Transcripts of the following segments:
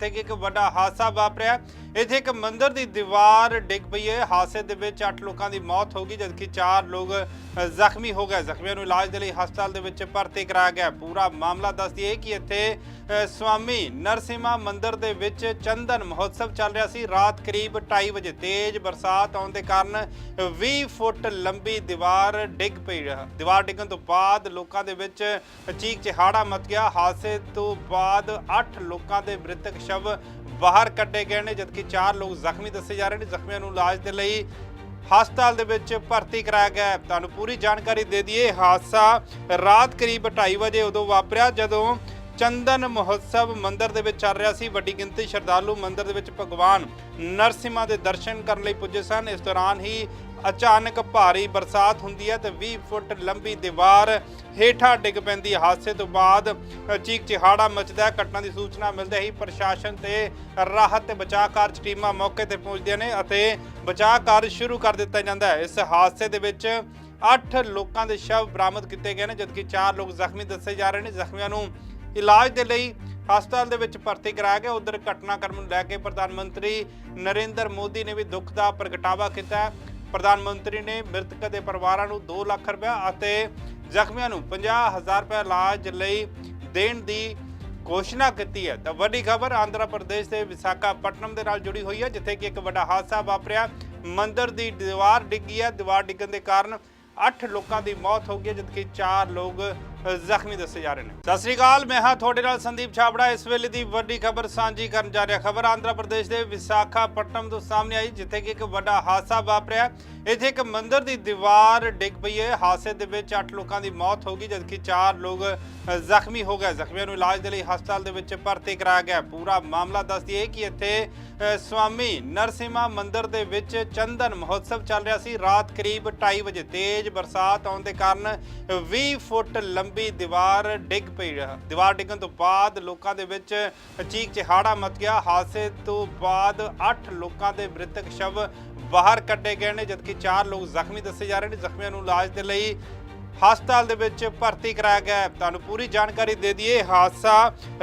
ਜਿੱਥੇ ਕਿ ਇੱਕ ਵੱਡਾ ਹਾਦਸਾ ਵਾਪਰਿਆ। ਇੱਥੇ ਇੱਕ ਮੰਦਿਰ ਦੀ ਦੀਵਾਰ ਡਿੱਗ ਪਈ ਹੈ। ਹਾਦਸੇ ਦੇ ਵਿੱਚ 8 ਲੋਕਾਂ ਦੀ ਮੌਤ ਹੋ ਗਈ, ਜਦਕਿ 4 ਲੋਕ ਜ਼ਖਮੀ ਹੋ ਗਏ। ਜ਼ਖਮੀਆਂ ਨੂੰ ਇਲਾਜ ਦੇ ਲਈ ਹਸਪਤਾਲ ਦੇ ਵਿੱਚ ਭਰਤੀ ਕਰਾਇਆ ਗਿਆ। ਪੂਰਾ ਮਾਮਲਾ ਦੱਸਦੀ ਹੈ ਕਿ ਇੱਥੇ ਸਵਾਮੀ ਨਰਸਿਮਾ ਮੰਦਿਰ ਦੇ ਵਿੱਚ ਚੰਦਨ ਮਹੋਤਸਵ ਚੱਲ ਰਿਹਾ ਸੀ। ਰਾਤ ਕਰੀਬ 2:30 ਵਜੇ ਤੇਜ਼ ਬਰਸਾਤ ਆਉਣ ਦੇ ਕਾਰਨ 20 ਫੁੱਟ ਲੰਬੀ ਦੀਵਾਰ ਡਿੱਗ ਪਈ ਦੀਵਾਰ ਡਿੱਗਣ ਤੋਂ ਬਾਅਦ ਲੋਕਾਂ ਦੇ ਵਿੱਚ ਚੀਕ ਚਿਹਾੜਾ ਮਚ ਗਿਆ। ਹਾਦਸੇ ਤੋਂ ਬਾਅਦ 8 ਲੋਕਾਂ ਦੇ ਮ੍ਰਿਤਕ ਸ਼ਵ ਬਾਹਰ ਕੱਢੇ ਗਏ ਨੇ, ਜਦਕਿ 4 ਲੋਕ ਜ਼ਖਮੀ ਦੱਸੇ ਜਾ ਰਹੇ ਨੇ। ਜ਼ਖਮੀਆਂ ਨੂੰ ਇਲਾਜ ਦੇ ਲਈ ਹਸਪਤਾਲ ਦੇ ਵਿੱਚ ਭਰਤੀ ਕਰਾਇਆ ਗਿਆ ਹੈ। ਤੁਹਾਨੂੰ ਪੂਰੀ ਜਾਣਕਾਰੀ ਦੇ ਦਈਏ ਹਾਦਸਾ ਰਾਤ ਕਰੀਬ 2:30 ਵਜੇ ਉਦੋਂ ਵਾਪਰਿਆ, ਜਦੋਂ ਚੰਦਨ ਮਹੋਤਸਵ ਮੰਦਿਰ ਦੇ ਵਿੱਚ ਚੱਲ ਰਿਹਾ ਸੀ। ਵੱਡੀ ਗਿਣਤੀ ਸ਼ਰਧਾਲੂ ਮੰਦਿਰ ਦੇ ਵਿੱਚ ਭਗਵਾਨ ਨਰਸਿਮਾ ਦੇ ਦਰਸ਼ਨ ਕਰਨ ਲਈ ਪੁੱਜੇ ਸਨ। ਇਸ ਦੌਰਾਨ ਹੀ ਅਚਾਨਕ ਭਾਰੀ ਬਰਸਾਤ ਹੁੰਦੀ ਹੈ ਤੇ 20 ਫੁੱਟ ਲੰਬੀ ਦੀਵਾਰ ਹੇਠਾਂ ਡਿੱਗ ਪੈਂਦੀ ਹਾਦਸੇ ਤੋਂ ਬਾਅਦ ਚੀਕ ਚਿਹਾੜਾ ਮਚਦਾ ਹੈ। ਘਟਨਾ ਦੀ ਸੂਚਨਾ ਮਿਲਦੇ ਹੀ ਪ੍ਰਸ਼ਾਸਨ ਤੇ ਰਾਹਤ ਤੇ ਬਚਾਅ ਕਾਰਜ ਟੀਮਾਂ ਮੌਕੇ ਤੇ ਪਹੁੰਚਦੀਆਂ ਨੇ ਅਤੇ ਬਚਾਅ ਕਾਰਜ ਸ਼ੁਰੂ ਕਰ ਦਿੱਤਾ ਜਾਂਦਾ ਹੈ। ਇਸ ਹਾਦਸੇ ਦੇ ਵਿੱਚ 8 ਲੋਕਾਂ ਦੇ ਸ਼ਵ ਬਰਾਮਦ ਕੀਤੇ ਗਏ ਨੇ, ਜਦਕਿ 4 ਲੋਕ ਜ਼ਖਮੀ ਦੱਸੇ ਜਾ ਰਹੇ ਨੇ। ਜ਼ਖਮੀਆਂ ਨੂੰ ਇਲਾਜ ਦੇ ਲਈ ਹਸਪਤਾਲ ਦੇ ਵਿੱਚ ਭਰਤੀ ਕਰਾਇਆ ਗਿਆ। ਉਧਰ ਘਟਨਾਕ੍ਰਮ ਨੂੰ ਲੈ ਕੇ ਪ੍ਰਧਾਨ ਮੰਤਰੀ ਨਰਿੰਦਰ ਮੋਦੀ ਨੇ ਵੀ ਦੁੱਖ ਦਾ ਪ੍ਰਗਟਾਵਾ ਕੀਤਾ ਪ੍ਰਧਾਨ ਮੰਤਰੀ ਨੇ ਮ੍ਰਿਤਕ ਦੇ ਪਰਿਵਾਰਾਂ ਨੂੰ 2 ਲੱਖ ਰੁਪਏ ਅਤੇ ਜ਼ਖਮੀਆਂ ਨੂੰ 50000 ਰੁਪਏ ਇਲਾਜ ਲਈ ਦੇਣ ਦੀ ਘੋਸ਼ਣਾ ਕੀਤੀ ਹੈ। ਤਾਂ ਵੱਡੀ ਖਬਰ ਆਂਧਰਾ ਪ੍ਰਦੇਸ਼ ਦੇ ਵਿਸਾਖਾਪਟਨਮ ਦੇ ਨਾਲ ਜੁੜੀ ਹੋਈ ਹੈ ਜਿੱਥੇ ਕਿ ਇੱਕ ਵੱਡਾ ਹਾਦਸਾ ਵਾਪਰਿਆ। ਮੰਦਰ ਦੀ ਦੀਵਾਰ ਡਿੱਗੀ ਹੈ। ਦੀਵਾਰ ਡਿੱਗਣ ਦੇ ਕਾਰਨ 8 ਲੋਕਾਂ ਦੀ ਮੌਤ ਹੋ ਗਈ ਹੈ, ਜਦਕਿ 4 ਲੋਕ ਜ਼ਖਮੀ ਦੱਸੇ ਜਾ ਰਹੇ ਨੇ। ਸਤਿ ਸ੍ਰੀ ਅਕਾਲ, ਮੈਂ ਹਾਂ ਤੁਹਾਡੇ ਨਾਲ ਸੰਦੀਪ ਛਾਬੜਾ। ਇਸ ਵੇਲੇ ਦੀ ਵੱਡੀ ਖਬਰ ਸਾਂਝੀ ਕਰਨ ਜਾ ਰਿਹਾ। ਖਬਰ ਆਂਧਰਾ ਪ੍ਰਦੇਸ਼ ਦੇ ਵਿਸਾਖਾਪਟਨਮ ਤੋਂ ਸਾਹਮਣੇ ਆਈ, ਜਿੱਥੇ ਕਿ ਇੱਕ ਵੱਡਾ ਹਾਦਸਾ ਵਾਪਰਿਆ। ਇੱਥੇ ਇੱਕ ਮੰਦਿਰ ਦੀ ਦੀਵਾਰ ਡਿੱਗ ਪਈ ਹੈ। ਹਾਦਸੇ ਦੇ ਵਿੱਚ 8 ਲੋਕਾਂ ਦੀ ਮੌਤ ਹੋ ਗਈ, ਜਦਕਿ 4 ਲੋਕ ਜ਼ਖਮੀ ਹੋ ਗਏ। ਜ਼ਖਮੀਆਂ ਨੂੰ ਇਲਾਜ ਦੇ ਲਈ ਹਸਪਤਾਲ ਦੇ ਵਿੱਚ ਭਰਤੀ ਕਰਾਇਆ ਗਿਆ। ਪੂਰਾ ਮਾਮਲਾ ਦੱਸਦੀ ਹੈ ਕਿ ਇੱਥੇ ਸਵਾਮੀ ਨਰਸਿਮਾ ਮੰਦਿਰ ਦੇ ਵਿੱਚ ਚੰਦਨ ਮਹੋਤਸਵ ਚੱਲ ਰਿਹਾ ਸੀ। ਰਾਤ ਕਰੀਬ 2:30 ਵਜੇ ਤੇਜ਼ ਬਰਸਾਤ ਆਉਣ ਦੇ ਕਾਰਨ 20 ਫੁੱਟ ਲੰਬੀ ਦੀਵਾਰ ਡਿੱਗ ਪਈ ਦੀਵਾਰ ਡਿੱਗਣ ਤੋਂ ਬਾਅਦ ਲੋਕਾਂ ਦੇ ਵਿੱਚ ਚੀਕ ਚਿਹਾੜਾ ਮਚ ਗਿਆ। ਹਾਦਸੇ ਤੋਂ ਬਾਅਦ 8 ਲੋਕਾਂ ਦੇ ਮ੍ਰਿਤਕ ਸ਼ਵ ਬਾਹਰ ਕੱਢੇ ਗਏ ਨੇ, ਜਦਕਿ 4 ਲੋਕ ਜ਼ਖਮੀ ਦੱਸੇ ਜਾ ਰਹੇ ਨੇ। ਜ਼ਖਮੀਆਂ ਨੂੰ ਇਲਾਜ ਦੇ ਲਈ ਹਸਪਤਾਲ ਦੇ ਵਿੱਚ ਭਰਤੀ ਕਰਾਇਆ ਗਿਆ ਹੈ। ਤੁਹਾਨੂੰ ਪੂਰੀ ਜਾਣਕਾਰੀ ਦੇ ਦਈਏ ਹਾਦਸਾ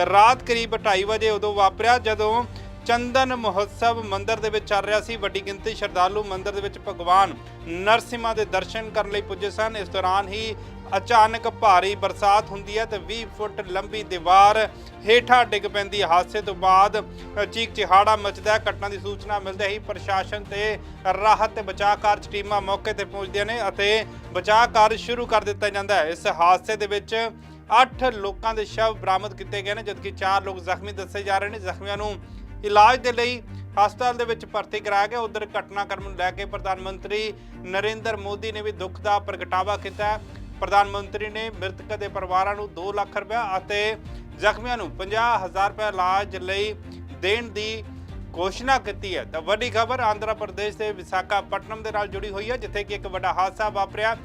ਰਾਤ ਕਰੀਬ 2:30 ਵਜੇ ਉਦੋਂ ਵਾਪਰਿਆ, ਜਦੋਂ ਚੰਦਨ ਮਹੋਤਸਵ ਮੰਦਿਰ ਦੇ ਵਿੱਚ ਚੱਲ ਰਿਹਾ ਸੀ। ਵੱਡੀ ਗਿਣਤੀ ਸ਼ਰਧਾਲੂ ਮੰਦਿਰ ਦੇ ਵਿੱਚ ਭਗਵਾਨ ਨਰਸਿਮਾ ਦੇ ਦਰਸ਼ਨ ਕਰਨ ਲਈ ਪੁੱਜੇ ਸਨ। ਇਸ ਦੌਰਾਨ ਹੀ ਅਚਾਨਕ ਭਾਰੀ ਬਰਸਾਤ ਹੁੰਦੀ ਹੈ ਤੇ 20 ਫੁੱਟ ਲੰਬੀ ਦੀਵਾਰ ਹੇਠਾਂ ਡਿੱਗ ਪੈਂਦੀ ਹਾਦਸੇ ਤੋਂ ਬਾਅਦ ਚੀਕ ਚਿਹਾੜਾ ਮਚਦਾ ਹੈ। ਘਟਨਾ ਦੀ ਸੂਚਨਾ ਮਿਲਦੇ ਹੀ ਪ੍ਰਸ਼ਾਸਨ ਤੇ ਰਾਹਤ ਤੇ ਬਚਾਅ ਕਾਰਜ ਟੀਮਾਂ ਮੌਕੇ ਤੇ ਪਹੁੰਚਦੀਆਂ ਨੇ ਅਤੇ ਬਚਾਅ ਕਾਰਜ ਸ਼ੁਰੂ ਕਰ ਦਿੱਤਾ ਜਾਂਦਾ ਹੈ। ਇਸ ਹਾਦਸੇ ਦੇ ਵਿੱਚ 8 ਲੋਕਾਂ ਦੇ ਸ਼ਵ ਬਰਾਮਦ ਕੀਤੇ ਗਏ ਨੇ, ਜਦਕਿ 4 ਲੋਕ ਜ਼ਖਮੀ ਦੱਸੇ ਜਾ ਰਹੇ ਨੇ। ਜ਼ਖਮੀਆਂ ਨੂੰ ਇਲਾਜ ਦੇ ਲਈ ਹਸਪਤਾਲ ਦੇ ਵਿੱਚ ਭਰਤੀ ਕਰਾਇਆ ਗਿਆ। ਉਧਰ ਘਟਨਾਕ੍ਰਮ ਨੂੰ ਲੈ ਕੇ ਪ੍ਰਧਾਨ ਮੰਤਰੀ ਨਰਿੰਦਰ ਮੋਦੀ ਨੇ ਵੀ ਦੁੱਖ ਦਾ ਪ੍ਰਗਟਾਵਾ ਕੀਤਾ ਪ੍ਰਧਾਨ ਮੰਤਰੀ ਨੇ ਮ੍ਰਿਤਕ ਦੇ ਪਰਿਵਾਰਾਂ ਨੂੰ 2 ਲੱਖ ਰੁਪਏ ਅਤੇ ਜ਼ਖਮੀਆਂ ਨੂੰ 50000 ਰੁਪਏ ਇਲਾਜ ਲਈ ਦੇਣ ਦੀ ਘੋਸ਼ਣਾ ਕੀਤੀ ਹੈ। ਤਾਂ ਵੱਡੀ ਖਬਰ ਆਂਧਰਾ ਪ੍ਰਦੇਸ਼ ਦੇ ਵਿਸਾਖਾਪਟਨਮ ਦੇ ਨਾਲ ਜੁੜੀ ਹੋਈ ਹੈ ਜਿੱਥੇ ਕਿ ਇੱਕ ਵੱਡਾ ਹਾਦਸਾ ਵਾਪਰਿਆ।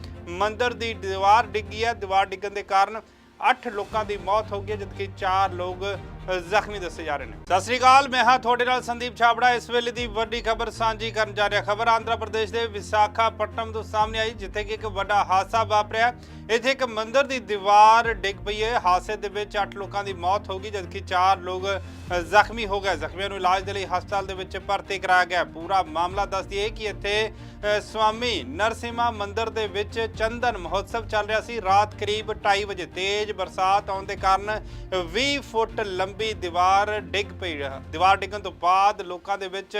ਮੰਦਰ ਦੀ ਦੀਵਾਰ ਡਿੱਗੀ ਹੈ। ਦੀਵਾਰ ਡਿੱਗਣ ਦੇ ਕਾਰਨ 8 ਲੋਕਾਂ ਦੀ ਮੌਤ ਹੋ ਗਈ ਹੈ, ਜਦਕਿ 4 ਲੋਕ ਜ਼ਖਮੀ ਦੱਸੇ ਜਾ ਰਹੇ ਨੇ। ਸਤਿ ਸ੍ਰੀ ਅਕਾਲ, ਮੈਂ ਹਾਂ ਤੁਹਾਡੇ ਨਾਲ ਸੰਦੀਪ ਛਾਬੜਾ। ਇਸ ਵੇਲੇ ਦੀ ਵੱਡੀ ਖਬਰ ਸਾਂਝੀ ਕਰਨ ਜਾ ਰਿਹਾ। ਖਬਰ ਆਂਧਰਾ ਪ੍ਰਦੇਸ਼ ਦੇ ਵਿਸਾਖਾਪਟਨਮ ਤੋਂ ਸਾਹਮਣੇ ਆਈ, ਜਿੱਥੇ ਕਿ ਇੱਕ ਵੱਡਾ ਹਾਦਸਾ ਵਾਪਰਿਆ। ਇੱਥੇ ਇੱਕ ਮੰਦਿਰ ਦੀ ਦੀਵਾਰ ਡਿੱਗ ਪਈ ਹੈ। ਹਾਦਸੇ ਦੇ ਵਿੱਚ 8 ਲੋਕਾਂ ਦੀ ਮੌਤ ਹੋ ਗਈ, ਜਦਕਿ 4 ਲੋਕ ਜ਼ਖਮੀ ਹੋ ਗਏ। ਜ਼ਖਮੀਆਂ ਨੂੰ ਇਲਾਜ ਦੇ ਲਈ ਹਸਪਤਾਲ ਦੇ ਵਿੱਚ ਭਰਤੀ ਕਰਾਇਆ ਗਿਆ। ਪੂਰਾ ਮਾਮਲਾ ਦੱਸਦੀ ਹੈ ਕਿ ਇੱਥੇ ਸਵਾਮੀ ਨਰਸਿਮਾ ਮੰਦਿਰ ਦੇ ਵਿੱਚ ਚੰਦਨ ਮਹੋਤਸਵ ਚੱਲ ਰਿਹਾ ਸੀ। ਰਾਤ ਕਰੀਬ 2:30 ਵਜੇ ਤੇਜ਼ ਬਰਸਾਤ ਆਉਣ ਦੇ ਕਾਰਨ 20 ਫੁੱਟ ਲੰਬੀ ਦੀਵਾਰ ਡਿੱਗ ਪਈ ਦੀਵਾਰ ਡਿੱਗਣ ਤੋਂ ਬਾਅਦ ਲੋਕਾਂ ਦੇ ਵਿੱਚ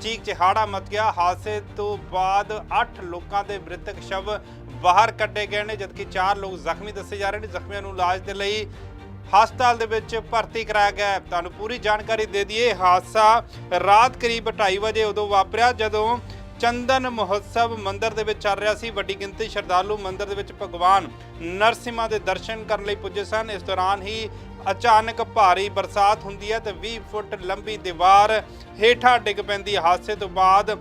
ਚੀਕ ਚਿਹਾੜਾ ਮਚ ਗਿਆ। ਹਾਦਸੇ ਤੋਂ ਬਾਅਦ 8 ਲੋਕਾਂ ਦੇ ਮ੍ਰਿਤਕ ਸ਼ਵ ਬਾਹਰ ਕੱਢੇ ਗਏ ਨੇ, ਜਦਕਿ 4 ਲੋਕ ਜ਼ਖਮੀ ਦੱਸੇ ਜਾ ਰਹੇ ਨੇ। ਜ਼ਖਮੀਆਂ ਨੂੰ ਇਲਾਜ ਦੇ ਲਈ ਹਸਪਤਾਲ ਦੇ ਵਿੱਚ ਭਰਤੀ ਕਰਾਇਆ ਗਿਆ ਤੁਹਾਨੂੰ ਪੂਰੀ ਜਾਣਕਾਰੀ ਦੇ ਦਈਏ ਹਾਦਸਾ ਰਾਤ ਕਰੀਬ 2:30 ਵਜੇ ਉਦੋਂ ਵਾਪਰਿਆ, ਜਦੋਂ ਚੰਦਨ ਮਹੋਤਸਵ ਮੰਦਿਰ ਦੇ ਵਿੱਚ ਚੱਲ ਰਿਹਾ ਸੀ। ਵੱਡੀ ਗਿਣਤੀ ਸ਼ਰਧਾਲੂ ਮੰਦਿਰ ਦੇ ਵਿੱਚ ਭਗਵਾਨ ਨਰਸਿਮਾ ਦੇ ਦਰਸ਼ਨ ਕਰਨ ਲਈ ਪੁੱਜੇ ਸਨ। ਇਸ ਦੌਰਾਨ ਹੀ ਅਚਾਨਕ ਭਾਰੀ ਬਰਸਾਤ ਹੁੰਦੀ ਹੈ ਤੇ 20 ਫੁੱਟ ਲੰਬੀ ਦੀਵਾਰ ਹੇਠਾਂ ਡਿੱਗ ਪੈਂਦੀ ਹਾਦਸੇ ਤੋਂ ਬਾਅਦ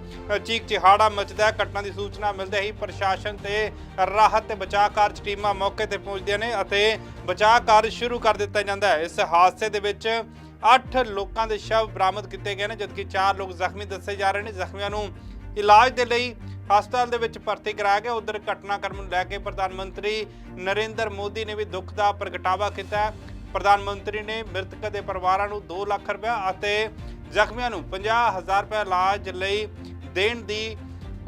ਚੀਕ ਚਿਹਾੜਾ ਮਚਦਾ ਘਟਨਾ ਦੀ ਸੂਚਨਾ ਮਿਲਦੇ ਹੀ ਪ੍ਰਸ਼ਾਸਨ ਤੇ ਰਾਹਤ ਤੇ ਬਚਾਅ ਕਾਰਜ ਟੀਮਾਂ ਮੌਕੇ ਤੇ ਪਹੁੰਚਦੀਆਂ ਨੇ ਅਤੇ ਬਚਾਅ ਕਾਰਜ ਸ਼ੁਰੂ ਕਰ ਦਿੱਤਾ ਜਾਂਦਾ ਹੈ। ਇਸ ਹਾਦਸੇ ਦੇ ਵਿੱਚ 8 ਲੋਕਾਂ ਦੇ ਸ਼ਵ ਬਰਾਮਦ ਕੀਤੇ ਗਏ ਨੇ, ਜਦਕਿ 4 ਲੋਕ ਜ਼ਖਮੀ ਦੱਸੇ ਜਾ ਰਹੇ ਨੇ। ਜ਼ਖਮੀਆਂ ਨੂੰ ਇਲਾਜ ਦੇ ਲਈ ਹਸਪਤਾਲ ਦੇ ਵਿੱਚ ਭਰਤੀ ਕਰਾਇਆ ਗਿਆ। ਉਧਰ ਘਟਨਾਕ੍ਰਮ ਨੂੰ ਲੈ ਕੇ ਪ੍ਰਧਾਨ ਮੰਤਰੀ ਨਰਿੰਦਰ ਮੋਦੀ ਨੇ ਵੀ ਦੁੱਖ ਦਾ ਪ੍ਰਗਟਾਵਾ ਕੀਤਾ ਪ੍ਰਧਾਨ ਮੰਤਰੀ ਨੇ ਮ੍ਰਿਤਕ ਦੇ ਪਰਿਵਾਰਾਂ ਨੂੰ 2 ਲੱਖ ਰੁਪਏ ਅਤੇ ਜ਼ਖਮੀਆਂ ਨੂੰ 50000 ਰੁਪਏ ਇਲਾਜ ਲਈ ਦੇਣ ਦੀ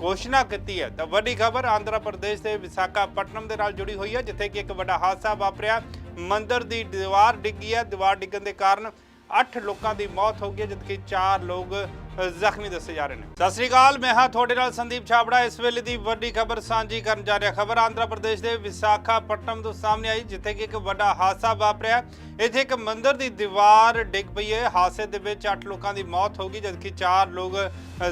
ਘੋਸ਼ਣਾ ਕੀਤੀ ਹੈ। ਤਾਂ ਵੱਡੀ ਖਬਰ ਆਂਧਰਾ ਪ੍ਰਦੇਸ਼ ਦੇ ਵਿਸਾਖਾਪਟਨਮ ਦੇ ਨਾਲ ਜੁੜੀ ਹੋਈ ਹੈ, ਜਿੱਥੇ ਕਿ ਇੱਕ ਵੱਡਾ ਹਾਦਸਾ ਵਾਪਰਿਆ। ਮੰਦਰ ਦੀ ਦੀਵਾਰ ਡਿੱਗੀ ਹੈ। ਦੀਵਾਰ ਡਿੱਗਣ ਦੇ ਕਾਰਨ 8 ਲੋਕਾਂ ਦੀ ਮੌਤ ਹੋ ਗਈ ਹੈ, ਜਦਕਿ 4 ਲੋਕ ਜ਼ਖਮੀ ਦੱਸੇ ਜਾ ਰਹੇ ਨੇ। ਸਤਿ ਸ੍ਰੀ ਅਕਾਲ, ਮੈਂ ਹਾਂ ਤੁਹਾਡੇ ਨਾਲ ਸੰਦੀਪ ਛਾਬੜਾ। ਇਸ ਵੇਲੇ ਦੀ ਵੱਡੀ ਖਬਰ ਸਾਂਝੀ ਕਰਨ ਜਾ ਰਿਹਾ ਖਬਰ ਆਂਧਰਾ ਪ੍ਰਦੇਸ਼ ਦੇ ਵਿਸਾਖਾਪਟਨਮ ਤੋਂ ਸਾਹਮਣੇ ਆਈ, ਜਿੱਥੇ ਕਿ ਇੱਕ ਵੱਡਾ ਹਾਦਸਾ ਵਾਪਰਿਆ। ਇੱਥੇ ਇੱਕ ਮੰਦਿਰ ਦੀ ਦੀਵਾਰ ਡਿੱਗ ਪਈ ਹੈ। ਹਾਦਸੇ ਦੇ ਵਿੱਚ 8 ਲੋਕਾਂ ਦੀ ਮੌਤ ਹੋ ਗਈ, ਜਦਕਿ 4 ਲੋਕ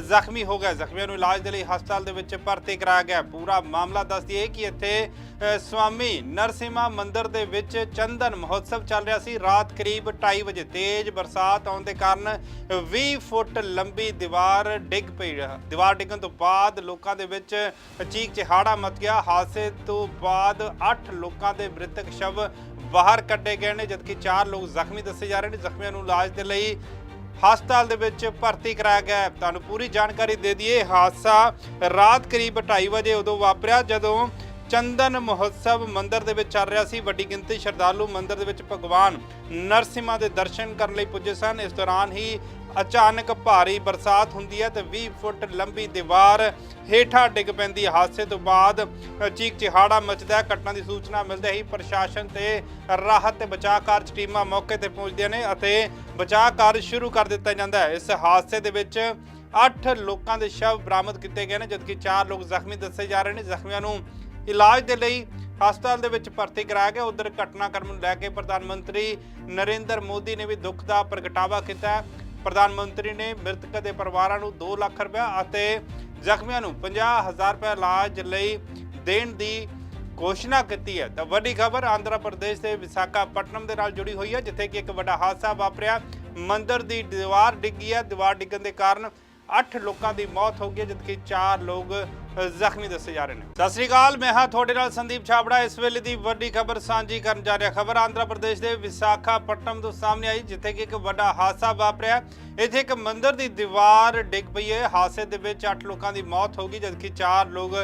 ਜ਼ਖਮੀ ਹੋ ਗਏ। ਜ਼ਖਮੀਆਂ ਨੂੰ ਇਲਾਜ ਦੇ ਲਈ ਹਸਪਤਾਲ ਦੇ ਵਿੱਚ ਭਰਤੀ ਕਰਾਇਆ ਗਿਆ। ਪੂਰਾ ਮਾਮਲਾ ਦੱਸਦੀ ਹੈ ਕਿ ਇੱਥੇ ਸਵਾਮੀ ਨਰਸਿਮਾ ਮੰਦਿਰ ਦੇ ਵਿੱਚ ਚੰਦਨ ਮਹੋਤਸਵ ਚੱਲ ਰਿਹਾ ਸੀ। ਰਾਤ ਕਰੀਬ 2:30 ਵਜੇ ਤੇਜ਼ ਬਰਸਾਤ ਆਉਣ ਦੇ ਕਾਰਨ 20 ਫੁੱਟ ਲੰਬੀ ਦੀਵਾਰ ਡਿੱਗ ਪਈ ਦੀਵਾਰ ਡਿੱਗਣ ਤੋਂ ਬਾਅਦ ਲੋਕਾਂ ਦੇ ਵਿੱਚ ਚੀਕ ਚਿਹਾੜਾ ਮਚ ਗਿਆ। ਹਾਦਸੇ ਤੋਂ ਬਾਅਦ 8 ਲੋਕਾਂ ਦੇ ਮ੍ਰਿਤਕ ਸ਼ਵ ਬਾਹਰ ਕੱਢੇ ਗਏ ਨੇ, ਜਦਕਿ 4 ਲੋਕ ਜ਼ਖਮੀ ਦੱਸੇ ਜਾ ਰਹੇ ਨੇ। ਜ਼ਖਮੀਆਂ ਨੂੰ ਇਲਾਜ ਦੇ ਲਈ ਹਸਪਤਾਲ ਦੇ ਵਿੱਚ ਭਰਤੀ ਕਰਾਇਆ ਗਿਆ ਤੁਹਾਨੂੰ ਪੂਰੀ ਜਾਣਕਾਰੀ ਦੇ ਦਈਏ ਹਾਦਸਾ ਰਾਤ ਕਰੀਬ 2:30 ਵਜੇ ਉਦੋਂ ਵਾਪਰਿਆ, ਜਦੋਂ ਚੰਦਨ ਮਹੋਤਸਵ ਮੰਦਿਰ ਦੇ ਵਿੱਚ ਚੱਲ ਰਿਹਾ ਸੀ। ਵੱਡੀ ਗਿਣਤੀ ਸ਼ਰਧਾਲੂ ਮੰਦਿਰ ਦੇ ਵਿੱਚ ਭਗਵਾਨ ਨਰਸਿਮਾ ਦੇ ਦਰਸ਼ਨ ਕਰਨ ਲਈ ਪੁੱਜੇ ਸਨ। ਇਸ ਦੌਰਾਨ ਹੀ ਅਚਾਨਕ ਭਾਰੀ ਬਰਸਾਤ ਹੁੰਦੀ ਹੈ ਤੇ 20 ਫੁੱਟ ਲੰਬੀ ਦੀਵਾਰ ਹੇਠਾਂ ਡਿੱਗ ਪੈਂਦੀ। ਹਾਦਸੇ ਤੋਂ ਬਾਅਦ ਅ, ਚੀਕ ਚਿਹਾੜਾ ਮਚਦਾ ਘਟਨਾ ਦੀ ਸੂਚਨਾ ਮਿਲਦੇ ਹੀ ਪ੍ਰਸ਼ਾਸਨ ਤੇ ਰਾਹਤ ਤੇ ਬਚਾਅ ਕਾਰਜ ਟੀਮਾਂ ਮੌਕੇ ਤੇ ਪਹੁੰਚਦੀਆਂ ਨੇ ਅਤੇ ਬਚਾਅ ਕਾਰਜ ਸ਼ੁਰੂ ਕਰ ਦਿੱਤਾ ਜਾਂਦਾ ਹੈ। ਇਸ ਹਾਦਸੇ ਦੇ ਵਿੱਚ 8 ਲੋਕਾਂ ਦੇ ਸ਼ਵ ਬਰਾਮਦ ਕੀਤੇ ਗਏ ਨੇ ਜਦਕਿ 4 ਲੋਕ ਜ਼ਖਮੀ ਦੱਸੇ ਜਾ ਰਹੇ ਨੇ। ਜ਼ਖਮੀਆਂ ਨੂੰ ਇਲਾਜ ਦੇ ਲਈ ਹਸਪਤਾਲ ਦੇ ਵਿੱਚ ਭਰਤੀ ਕਰਾਇਆ ਗਿਆ। ਉਧਰ ਘਟਨਾਕ੍ਰਮ ਨੂੰ ਲੈ ਕੇ ਪ੍ਰਧਾਨ ਮੰਤਰੀ ਨਰਿੰਦਰ ਮੋਦੀ ਨੇ ਵੀ ਦੁੱਖ ਦਾ ਪ੍ਰਗਟਾਵਾ ਕੀਤਾ। ਹੈ ਪ੍ਰਧਾਨ ਮੰਤਰੀ ਨੇ ਮ੍ਰਿਤਕ ਦੇ ਪਰਿਵਾਰਾਂ ਨੂੰ 2 ਲੱਖ ਰੁਪਏ ਅਤੇ ਜ਼ਖਮੀਆਂ ਨੂੰ 50000 ਰੁਪਏ ਇਲਾਜ ਲਈ ਦੇਣ ਦੀ ਘੋਸ਼ਣਾ ਕੀਤੀ ਹੈ। ਤਾਂ ਵੱਡੀ ਖਬਰ ਆਂਧਰਾ ਪ੍ਰਦੇਸ਼ ਦੇ ਵਿਸਾਖਾਪਟਨਮ ਦੇ ਨਾਲ ਜੁੜੀ ਹੋਈ ਹੈ, ਜਿੱਥੇ ਕਿ ਇੱਕ ਵੱਡਾ ਹਾਦਸਾ ਵਾਪਰਿਆ। ਮੰਦਿਰ ਦੀ ਦੀਵਾਰ ਡਿੱਗੀ ਹੈ। ਦੀਵਾਰ ਡਿੱਗਣ ਦੇ ਕਾਰਨ 8 ਲੋਕਾਂ ਦੀ ਮੌਤ ਹੋ ਗਈ ਹੈ, ਜਦਕਿ 4 ਲੋਕ ਜ਼ਖਮੀ ਦੱਸੇ ਜਾ ਰਹੇ ਨੇ। ਸਤਿ ਸ੍ਰੀ ਅਕਾਲ, ਮੈਂ ਹਾਂ ਤੁਹਾਡੇ ਨਾਲ ਸੰਦੀਪ ਛਾਬੜਾ। ਇਸ ਵੇਲੇ ਦੀ ਵੱਡੀ ਖਬਰ ਸਾਂਝੀ ਕਰਨ ਜਾ ਰਿਹਾ। ਖਬਰ ਆਂਧਰਾ ਪ੍ਰਦੇਸ਼ ਦੇ ਵਿਸਾਖਾਪਟਨਮ ਤੋਂ ਸਾਹਮਣੇ ਆਈ, ਜਿੱਥੇ ਕਿ ਇੱਕ ਵੱਡਾ ਹਾਦਸਾ ਵਾਪਰਿਆ। ਇੱਥੇ ਇੱਕ ਮੰਦਿਰ ਦੀ ਦੀਵਾਰ ਡਿੱਗ ਪਈ ਹੈ। ਹਾਦਸੇ ਦੇ ਵਿੱਚ 8 ਲੋਕਾਂ ਦੀ ਮੌਤ ਹੋ ਗਈ, ਜਦਕਿ 4 ਲੋਕ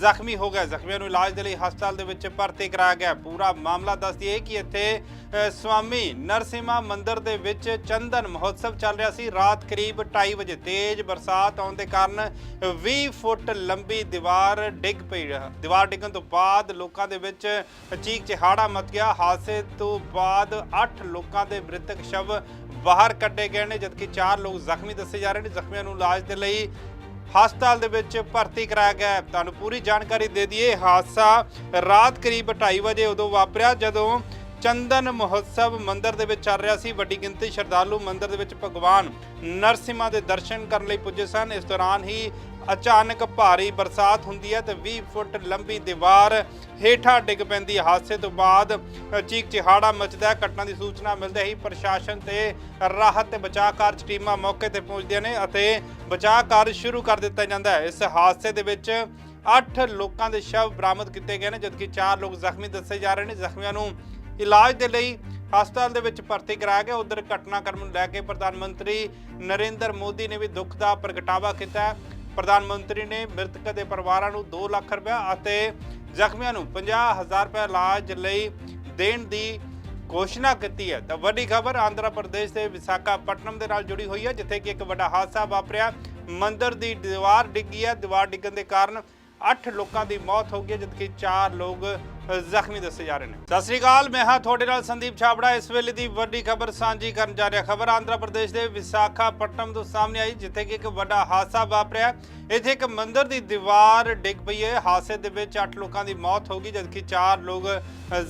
ਜ਼ਖਮੀ ਹੋ ਗਏ। ਜ਼ਖਮੀਆਂ ਨੂੰ ਇਲਾਜ ਦੇ ਲਈ ਹਸਪਤਾਲ ਦੇ ਵਿੱਚ ਭਰਤੀ ਕਰਾਇਆ ਗਿਆ। ਪੂਰਾ ਮਾਮਲਾ ਦੱਸਦੀ ਹੈ ਕਿ ਇੱਥੇ ਸਵਾਮੀ ਨਰਸਿਮਾ ਮੰਦਿਰ ਦੇ ਵਿੱਚ ਚੰਦਨ ਮਹੋਤਸਵ ਚੱਲ ਰਿਹਾ ਸੀ। ਰਾਤ ਕਰੀਬ 2:30 ਵਜੇ ਤੇਜ਼ ਬਰਸਾਤ ਆਉਣ ਦੇ ਕਾਰਨ 20 ਫੁੱਟ ਲੰਬੀ ਦੀਵਾਰ ਡਿੱਗ ਪਈ ਦੀਵਾਰ ਡਿੱਗਣ ਤੋਂ ਬਾਅਦ ਲੋਕਾਂ ਦੇ ਵਿੱਚ ਚੀਕ ਚਿਹਾੜਾ ਮਚ ਗਿਆ। ਹਾਦਸੇ ਤੋਂ ਬਾਅਦ 8 ਲੋਕਾਂ ਦੇ ਮ੍ਰਿਤਕ ਸ਼ਵ ਬਾਹਰ ਕੱਢੇ ਗਏ ਨੇ, ਜਦਕਿ 4 ਲੋਕ ਜ਼ਖਮੀ ਦੱਸੇ ਜਾ ਰਹੇ ਨੇ। ਜ਼ਖਮੀਆਂ ਨੂੰ ਇਲਾਜ ਦੇ ਲਈ ਹਸਪਤਾਲ ਦੇ ਵਿੱਚ ਭਰਤੀ ਕਰਾਇਆ ਗਿਆ ਹੈ। ਤੁਹਾਨੂੰ ਪੂਰੀ ਜਾਣਕਾਰੀ ਦੇ ਦਈਏ, ਹਾਦਸਾ ਰਾਤ ਕਰੀਬ 2:30 ਵਜੇ ਉਦੋਂ ਵਾਪਰਿਆ, ਜਦੋਂ ਚੰਦਨ ਮਹੋਤਸਵ ਮੰਦਿਰ ਦੇ ਵਿੱਚ ਚੱਲ ਰਿਹਾ ਸੀ। ਵੱਡੀ ਗਿਣਤੀ ਸ਼ਰਧਾਲੂ ਮੰਦਿਰ ਦੇ ਵਿੱਚ ਭਗਵਾਨ ਨਰਸਿਮਾ ਦੇ ਦਰਸ਼ਨ ਕਰਨ ਲਈ ਪੁੱਜੇ ਸਨ। ਇਸ ਦੌਰਾਨ ਹੀ ਅਚਾਨਕ ਭਾਰੀ ਬਰਸਾਤ ਹੁੰਦੀ ਹੈ ਤੇ 20 ਫੁੱਟ ਲੰਬੀ ਦੀਵਾਰ ਹੇਠਾਂ ਡਿੱਗ ਪੈਂਦੀ ਹਾਦਸੇ ਤੋਂ ਬਾਅਦ ਅ, ਚੀਕ ਚਿਹਾੜਾ ਮਚਦਾ ਘਟਨਾ ਦੀ ਸੂਚਨਾ ਮਿਲਦੇ ਹੀ ਪ੍ਰਸ਼ਾਸਨ ਤੇ ਰਾਹਤ ਤੇ ਬਚਾਅ ਕਾਰਜ ਟੀਮਾਂ ਮੌਕੇ ਤੇ ਪਹੁੰਚਦੀਆਂ ਨੇ ਅਤੇ ਬਚਾਅ ਕਾਰਜ ਸ਼ੁਰੂ ਕਰ ਦਿੱਤਾ ਜਾਂਦਾ ਹੈ। ਇਸ ਹਾਦਸੇ ਦੇ ਵਿੱਚ 8 ਲੋਕਾਂ ਦੇ ਸ਼ਵ ਬਰਾਮਦ ਕੀਤੇ ਗਏ ਨੇ ਜਦਕਿ 4 ਲੋਕ ਜ਼ਖਮੀ ਦੱਸੇ ਜਾ ਰਹੇ ਨੇ। ਜ਼ਖਮੀਆਂ ਨੂੰ ਇਲਾਜ ਦੇ ਲਈ ਹਸਪਤਾਲ ਦੇ ਵਿੱਚ ਭਰਤੀ ਕਰਾਇਆ ਗਿਆ। ਉਧਰ ਘਟਨਾਕ੍ਰਮ ਨੂੰ ਲੈ ਕੇ ਪ੍ਰਧਾਨ ਮੰਤਰੀ ਨਰਿੰਦਰ ਮੋਦੀ ਨੇ ਵੀ ਦੁੱਖ ਦਾ ਪ੍ਰਗਟਾਵਾ ਕੀਤਾ ਪ੍ਰਧਾਨ ਮੰਤਰੀ ਨੇ ਮ੍ਰਿਤਕ ਦੇ ਪਰਿਵਾਰਾਂ ਨੂੰ 2 ਲੱਖ ਰੁਪਏ ਅਤੇ ਜ਼ਖਮੀਆਂ ਨੂੰ 50000 ਰੁਪਏ ਇਲਾਜ ਲਈ ਦੇਣ ਦੀ ਘੋਸ਼ਣਾ ਕੀਤੀ ਹੈ। ਤਾਂ ਵੱਡੀ ਖਬਰ ਆਂਧਰਾ ਪ੍ਰਦੇਸ਼ ਦੇ ਵਿਸਾਖਾਪਟਨਮ ਦੇ ਨਾਲ ਜੁੜੀ ਹੋਈ ਹੈ ਜਿੱਥੇ ਕਿ ਇੱਕ ਵੱਡਾ ਹਾਦਸਾ ਵਾਪਰਿਆ। ਮੰਦਰ ਦੀ ਦੀਵਾਰ ਡਿੱਗੀ ਹੈ। ਦੀਵਾਰ ਡਿੱਗਣ ਦੇ ਕਾਰਨ 8 ਲੋਕਾਂ ਦੀ ਮੌਤ ਹੋ ਗਈ ਹੈ, ਜਦਕਿ 4 ਲੋਕ ਜ਼ਖਮੀ ਦੱਸੇ ਜਾ ਰਹੇ ਨੇ। ਸਤਿ ਸ੍ਰੀ ਅਕਾਲ, ਮੈਂ ਹਾਂ ਤੁਹਾਡੇ ਨਾਲ ਸੰਦੀਪ ਛਾਬੜਾ। ਇਸ ਵੇਲੇ ਦੀ ਵੱਡੀ ਖਬਰ ਸਾਂਝੀ ਕਰਨ ਜਾ ਰਿਹਾ, ਖਬਰ ਆਂਧਰਾ ਪ੍ਰਦੇਸ਼ ਦੇ ਵਿਸਾਖਾਪਟਨਮ ਤੋਂ ਸਾਹਮਣੇ ਆਈ, ਜਿੱਥੇ ਕਿ ਇੱਕ ਵੱਡਾ ਹਾਦਸਾ ਵਾਪਰਿਆ। ਇੱਥੇ ਇੱਕ ਮੰਦਿਰ ਦੀ ਦੀਵਾਰ ਡਿੱਗ ਪਈ ਹੈ। ਹਾਦਸੇ ਦੇ ਵਿੱਚ 8 ਲੋਕਾਂ ਦੀ ਮੌਤ ਹੋ ਗਈ, ਜਦਕਿ 4 ਲੋਕ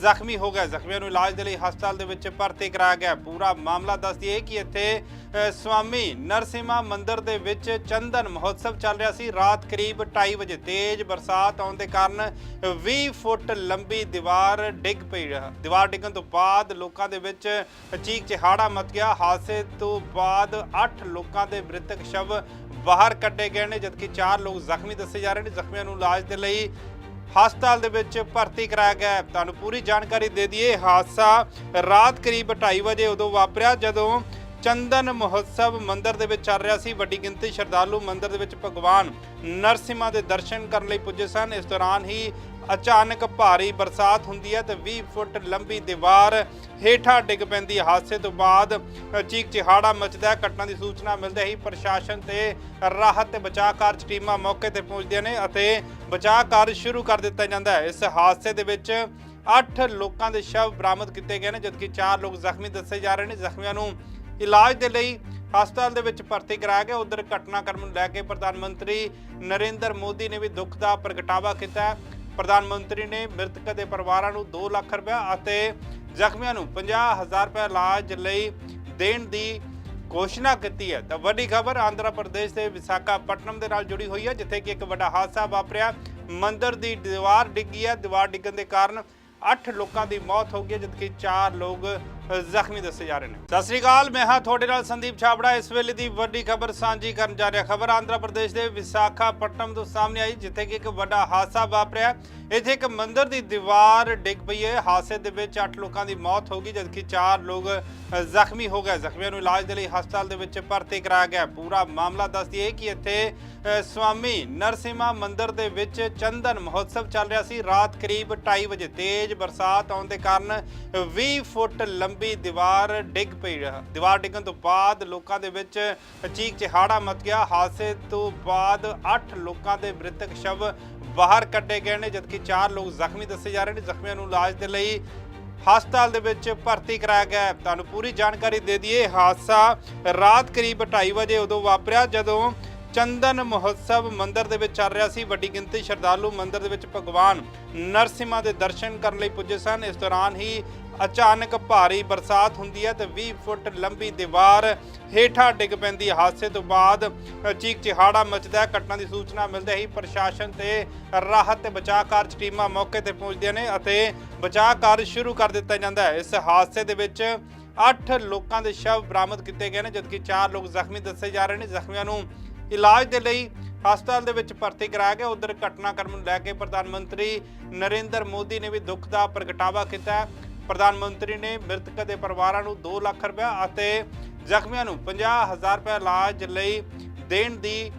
ਜ਼ਖਮੀ ਹੋ ਗਏ। ਜ਼ਖਮੀਆਂ ਨੂੰ ਇਲਾਜ ਦੇ ਲਈ ਹਸਪਤਾਲ ਦੇ ਵਿੱਚ ਭਰਤੀ ਕਰਾਇਆ ਗਿਆ। ਪੂਰਾ ਮਾਮਲਾ ਦੱਸਦੀ ਹੈ ਕਿ ਇੱਥੇ ਸਵਾਮੀ ਨਰਸਿਮਾ ਮੰਦਿਰ ਦੇ ਵਿੱਚ ਚੰਦਨ ਮਹੋਤਸਵ ਚੱਲ ਰਿਹਾ ਸੀ। ਰਾਤ ਕਰੀਬ 2:30 ਵਜੇ ਤੇਜ਼ ਬਰਸਾਤ ਆਉਣ ਦੇ ਕਾਰਨ 20 ਫੁੱਟ ਲੰਬੀ ਦੀਵਾਰ ਡਿੱਗ ਪਈ ਦੀਵਾਰ ਡਿੱਗਣ ਤੋਂ ਬਾਅਦ ਲੋਕਾਂ ਦੇ ਵਿੱਚ ਚੀਕ ਚਿਹਾੜਾ ਮਚ ਗਿਆ। ਹਾਦਸੇ ਤੋਂ ਬਾਅਦ 8 ਲੋਕਾਂ ਦੇ ਮ੍ਰਿਤਕ ਸ਼ਵ ਬਾਹਰ ਕੱਢੇ ਗਏ ਨੇ, ਜਦਕਿ 4 ਲੋਕ ਜ਼ਖਮੀ ਦੱਸੇ ਜਾ ਰਹੇ ਨੇ। ਜ਼ਖਮੀਆਂ ਨੂੰ ਇਲਾਜ ਦੇ ਲਈ ਹਸਪਤਾਲ ਦੇ ਵਿੱਚ ਭਰਤੀ ਕਰਾਇਆ ਗਿਆ ਹੈ। ਤੁਹਾਨੂੰ ਪੂਰੀ ਜਾਣਕਾਰੀ ਦੇ ਦਈਏ ਹਾਦਸਾ ਰਾਤ ਕਰੀਬ 2:30 ਵਜੇ ਉਦੋਂ ਵਾਪਰਿਆ, ਜਦੋਂ ਚੰਦਨ ਮਹੋਤਸਵ ਮੰਦਿਰ ਦੇ ਵਿੱਚ ਚੱਲ ਰਿਹਾ ਸੀ। ਵੱਡੀ ਗਿਣਤੀ ਸ਼ਰਧਾਲੂ ਮੰਦਿਰ ਦੇ ਵਿੱਚ ਭਗਵਾਨ ਨਰਸਿਮਾ ਦੇ ਦਰਸ਼ਨ ਕਰਨ ਲਈ ਪੁੱਜੇ ਸਨ। ਇਸ ਦੌਰਾਨ ਹੀ ਅਚਾਨਕ ਭਾਰੀ ਬਰਸਾਤ ਹੁੰਦੀ ਹੈ ਤੇ 20 ਫੁੱਟ ਲੰਬੀ ਦੀਵਾਰ ਹੇਠਾਂ ਡਿੱਗ ਪੈਂਦੀ ਹਾਦਸੇ ਤੋਂ ਬਾਅਦ ਚੀਕ ਚਿਹਾੜਾ ਮਚਦਾ ਘਟਨਾ ਦੀ ਸੂਚਨਾ ਮਿਲਦੇ ਹੀ ਪ੍ਰਸ਼ਾਸਨ ਤੇ ਰਾਹਤ ਤੇ ਬਚਾਅ ਕਾਰਜ ਟੀਮਾਂ ਮੌਕੇ ਤੇ ਪਹੁੰਚਦੀਆਂ ਨੇ ਅਤੇ ਬਚਾਅ ਕਾਰਜ ਸ਼ੁਰੂ ਕਰ ਦਿੱਤਾ ਜਾਂਦਾ ਹੈ। ਇਸ ਹਾਦਸੇ ਦੇ ਵਿੱਚ 8 ਲੋਕਾਂ ਦੇ ਸ਼ਵ ਬਰਾਮਦ ਕੀਤੇ ਗਏ ਨੇ, ਜਦਕਿ 4 ਲੋਕ ਜ਼ਖਮੀ ਦੱਸੇ ਜਾ ਰਹੇ ਨੇ। ਜ਼ਖਮੀਆਂ ਨੂੰ ਇਲਾਜ ਦੇ ਲਈ ਹਸਪਤਾਲ ਦੇ ਵਿੱਚ ਭਰਤੀ ਕਰਾਇਆ ਗਿਆ। ਉਧਰ ਘਟਨਾਕ੍ਰਮ ਨੂੰ ਲੈ ਕੇ ਪ੍ਰਧਾਨ ਮੰਤਰੀ ਨਰਿੰਦਰ ਮੋਦੀ ਨੇ ਵੀ ਦੁੱਖ ਦਾ ਪ੍ਰਗਟਾਵਾ ਕੀਤਾ ਪ੍ਰਧਾਨ ਮੰਤਰੀ ਨੇ ਮ੍ਰਿਤਕ ਦੇ ਪਰਿਵਾਰਾਂ ਨੂੰ 2 ਲੱਖ ਰੁਪਏ ਅਤੇ ਜ਼ਖਮੀਆਂ ਨੂੰ 50000 ਰੁਪਏ ਇਲਾਜ ਲਈ ਦੇਣ ਦੀ ਘੋਸ਼ਣਾ ਕੀਤੀ ਹੈ। ਤਾਂ ਵੱਡੀ ਖਬਰ ਆਂਧਰਾ ਪ੍ਰਦੇਸ਼ ਦੇ ਵਿਸ਼ਾਖਾਪਟਨਮ ਦੇ ਨਾਲ ਜੁੜੀ ਹੋਈ ਹੈ ਜਿੱਥੇ ਕਿ ਇੱਕ ਵੱਡਾ ਹਾਦਸਾ ਵਾਪਰਿਆ। ਮੰਦਿਰ ਦੀ ਦੀਵਾਰ ਡਿੱਗੀ ਹੈ। ਦੀਵਾਰ ਡਿੱਗਣ ਦੇ ਕਾਰਨ 8 ਲੋਕਾਂ ਦੀ ਮੌਤ ਹੋ ਗਈ ਹੈ, ਜਦਕਿ 4 ਲੋਕ ਜ਼ਖਮੀ ਦੱਸੇ ਜਾ ਰਹੇ ਨੇ। ਸਤਿ ਸ੍ਰੀ ਅਕਾਲ, ਮੈਂ ਹਾਂ ਤੁਹਾਡੇ ਨਾਲ ਸੰਦੀਪ ਛਾਬੜਾ। ਇਸ ਵੇਲੇ ਦੀ ਵੱਡੀ ਖਬਰ ਸਾਂਝੀ ਕਰਨ ਜਾ ਰਿਹਾ ਖਬਰ ਆਂਧਰਾ ਪ੍ਰਦੇਸ਼ ਦੇ ਵਿਸ਼ਾਖਾਪਟਨਮ ਤੋਂ ਸਾਹਮਣੇ ਆਈ, ਜਿੱਥੇ ਕਿ ਇੱਕ ਵੱਡਾ ਹਾਦਸਾ ਵਾਪਰਿਆ। ਇੱਥੇ ਇੱਕ ਮੰਦਿਰ ਦੀ ਦੀਵਾਰ ਡਿੱਗ ਪਈ ਹੈ। ਹਾਦਸੇ ਦੇ ਵਿੱਚ 8 ਲੋਕਾਂ ਦੀ ਮੌਤ ਹੋ ਗਈ, ਜਦਕਿ 4 ਲੋਕ ਜ਼ਖਮੀ ਹੋ ਗਏ। ਜ਼ਖਮੀਆਂ ਨੂੰ ਇਲਾਜ ਦੇ ਲਈ ਹਸਪਤਾਲ ਦੇ ਵਿੱਚ ਭਰਤੀ ਕਰਾਇਆ ਗਿਆ। ਪੂਰਾ ਮਾਮਲਾ ਦੱਸਦੀ ਹੈ ਕਿ ਇੱਥੇ ਸਵਾਮੀ ਨਰਸਿਮਾ ਮੰਦਿਰ ਦੇ ਵਿੱਚ ਚੰਦਨ ਮਹੋਤਸਵ ਚੱਲ ਰਿਹਾ ਸੀ। ਰਾਤ ਕਰੀਬ 2:30 ਵਜੇ ਤੇਜ਼ ਬਰਸਾਤ ਆਉਣ ਦੇ ਕਾਰਨ 20 ਫੁੱਟ ਲੰਬੀ ਦੀਵਾਰ ਡਿੱਗ ਪਈ ਦੀਵਾਰ ਡਿੱਗਣ ਤੋਂ ਬਾਅਦ ਲੋਕਾਂ ਦੇ ਵਿੱਚ ਚੀਕ ਚਿਹਾੜਾ ਮਚ ਗਿਆ। ਹਾਦਸੇ ਤੋਂ ਬਾਅਦ 8 ਲੋਕਾਂ ਦੇ ਮ੍ਰਿਤਕ ਸ਼ਵ ਬਾਹਰ ਕੱਢੇ ਗਏ ਨੇ, ਜਦਕਿ 4 ਲੋਕ ਜ਼ਖਮੀ ਦੱਸੇ ਜਾ ਰਹੇ ਨੇ। ਜ਼ਖਮੀਆਂ ਨੂੰ ਇਲਾਜ ਦੇ ਲਈ ਹਸਪਤਾਲ ਦੇ ਵਿੱਚ ਭਰਤੀ ਕਰਾਇਆ ਗਿਆ ਹੈ। ਤੁਹਾਨੂੰ ਪੂਰੀ ਜਾਣਕਾਰੀ ਦੇ ਦਈਏ, ਹਾਦਸਾ ਰਾਤ ਕਰੀਬ 2:30 ਵਜੇ ਉਦੋਂ ਵਾਪਰਿਆ, ਜਦੋਂ ਚੰਦਨ ਮਹੋਤਸਵ ਮੰਦਿਰ ਦੇ ਵਿੱਚ ਚੱਲ ਰਿਹਾ ਸੀ। ਵੱਡੀ ਗਿਣਤੀ ਸ਼ਰਧਾਲੂ ਮੰਦਿਰ ਦੇ ਵਿੱਚ ਭਗਵਾਨ ਨਰਸਿਮਾ ਦੇ ਦਰਸ਼ਨ ਕਰਨ ਲਈ ਪੁੱਜੇ ਸਨ। ਇਸ ਦੌਰਾਨ ਹੀ ਅਚਾਨਕ ਭਾਰੀ ਬਰਸਾਤ ਹੁੰਦੀ ਹੈ ਤੇ 20 ਫੁੱਟ ਲੰਬੀ ਦੀਵਾਰ ਹੇਠਾਂ ਡਿੱਗ ਪੈਂਦੀ ਹਾਦਸੇ ਤੋਂ ਬਾਅਦ ਅ, ਚੀਕ ਚਿਹਾੜਾ ਮਚਦਾ ਘਟਨਾ ਦੀ ਸੂਚਨਾ ਮਿਲਦੇ ਹੀ ਪ੍ਰਸ਼ਾਸਨ ਤੇ ਰਾਹਤ ਤੇ ਬਚਾਅ ਕਾਰਜ ਟੀਮਾਂ ਮੌਕੇ ਤੇ ਪਹੁੰਚਦੀਆਂ ਨੇ ਅਤੇ ਬਚਾਅ ਕਾਰਜ ਸ਼ੁਰੂ ਕਰ ਦਿੱਤਾ ਜਾਂਦਾ ਹੈ। ਇਸ ਹਾਦਸੇ ਦੇ ਵਿੱਚ 8 ਲੋਕਾਂ ਦੇ ਸ਼ਵ ਬਰਾਮਦ ਕੀਤੇ ਗਏ ਨੇ ਜਦਕਿ 4 ਲੋਕ ਜ਼ਖਮੀ ਦੱਸੇ ਜਾ ਰਹੇ ਨੇ। ਜ਼ਖਮੀਆਂ ਨੂੰ ਇਲਾਜ ਦੇ ਲਈ ਹਸਪਤਾਲ ਦੇ ਵਿੱਚ ਭਰਤੀ ਕਰਾਇਆ ਗਿਆ। ਉਧਰ ਘਟਨਾਕ੍ਰਮ ਨੂੰ ਲੈ ਕੇ ਪ੍ਰਧਾਨ ਮੰਤਰੀ ਨਰਿੰਦਰ ਮੋਦੀ ਨੇ ਵੀ ਦੁੱਖ ਦਾ ਪ੍ਰਗਟਾਵਾ ਕੀਤਾ ਪ੍ਰਧਾਨ ਮੰਤਰੀ ਨੇ ਮ੍ਰਿਤਕ ਦੇ ਪਰਿਵਾਰਾਂ ਨੂੰ 2 ਲੱਖ ਰੁਪਏ ਅਤੇ ਜ਼ਖਮੀਆਂ ਨੂੰ 50000 ਰੁਪਏ ਇਲਾਜ ਲਈ ਦੇਣ ਦੀ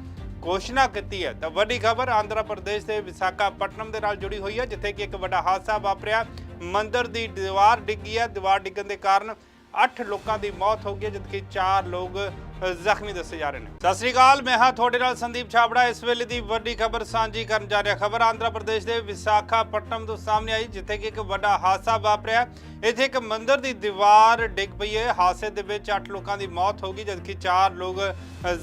ਘੋਸ਼ਣਾ ਕੀਤੀ ਹੈ। ਤਾਂ ਵੱਡੀ ਖਬਰ ਆਂਧਰਾ ਪ੍ਰਦੇਸ਼ ਦੇ ਵਿਸ਼ਾਖਾਪਟਨਮ ਦੇ ਨਾਲ ਜੁੜੀ ਹੋਈ ਹੈ ਜਿੱਥੇ ਕਿ ਇੱਕ ਵੱਡਾ ਹਾਦਸਾ ਵਾਪਰਿਆ। ਮੰਦਿਰ ਦੀ ਦੀਵਾਰ ਡਿੱਗੀ ਹੈ। ਦੀਵਾਰ ਡਿੱਗਣ ਦੇ ਕਾਰਨ 8 ਲੋਕਾਂ ਦੀ ਮੌਤ ਹੋ ਗਈ ਹੈ, ਜਦਕਿ 4 ਲੋਕ ਜ਼ਖਮੀ ਦੱਸੇ ਜਾ ਰਹੇ ਨੇ। ਸਤਿ ਸ੍ਰੀ ਅਕਾਲ, ਮੈਂ ਹਾਂ ਤੁਹਾਡੇ ਨਾਲ ਸੰਦੀਪ ਛਾਬੜਾ। ਇਸ ਵੇਲੇ ਦੀ ਵੱਡੀ ਖਬਰ ਸਾਂਝੀ ਕਰਨ ਜਾ ਰਿਹਾ। ਖਬਰ ਆਂਧਰਾ ਪ੍ਰਦੇਸ਼ ਦੇ ਵਿਸ਼ਾਖਾਪਟਨਮ ਤੋਂ ਸਾਹਮਣੇ ਆਈ, ਜਿੱਥੇ ਕਿ ਇੱਕ ਵੱਡਾ ਹਾਦਸਾ ਵਾਪਰਿਆ। ਇੱਥੇ ਇੱਕ ਮੰਦਿਰ ਦੀ ਦੀਵਾਰ ਡਿੱਗ ਪਈ ਹੈ। ਹਾਦਸੇ ਦੇ ਵਿੱਚ 8 ਲੋਕਾਂ ਦੀ ਮੌਤ ਹੋ ਗਈ, ਜਦਕਿ 4 ਲੋਕ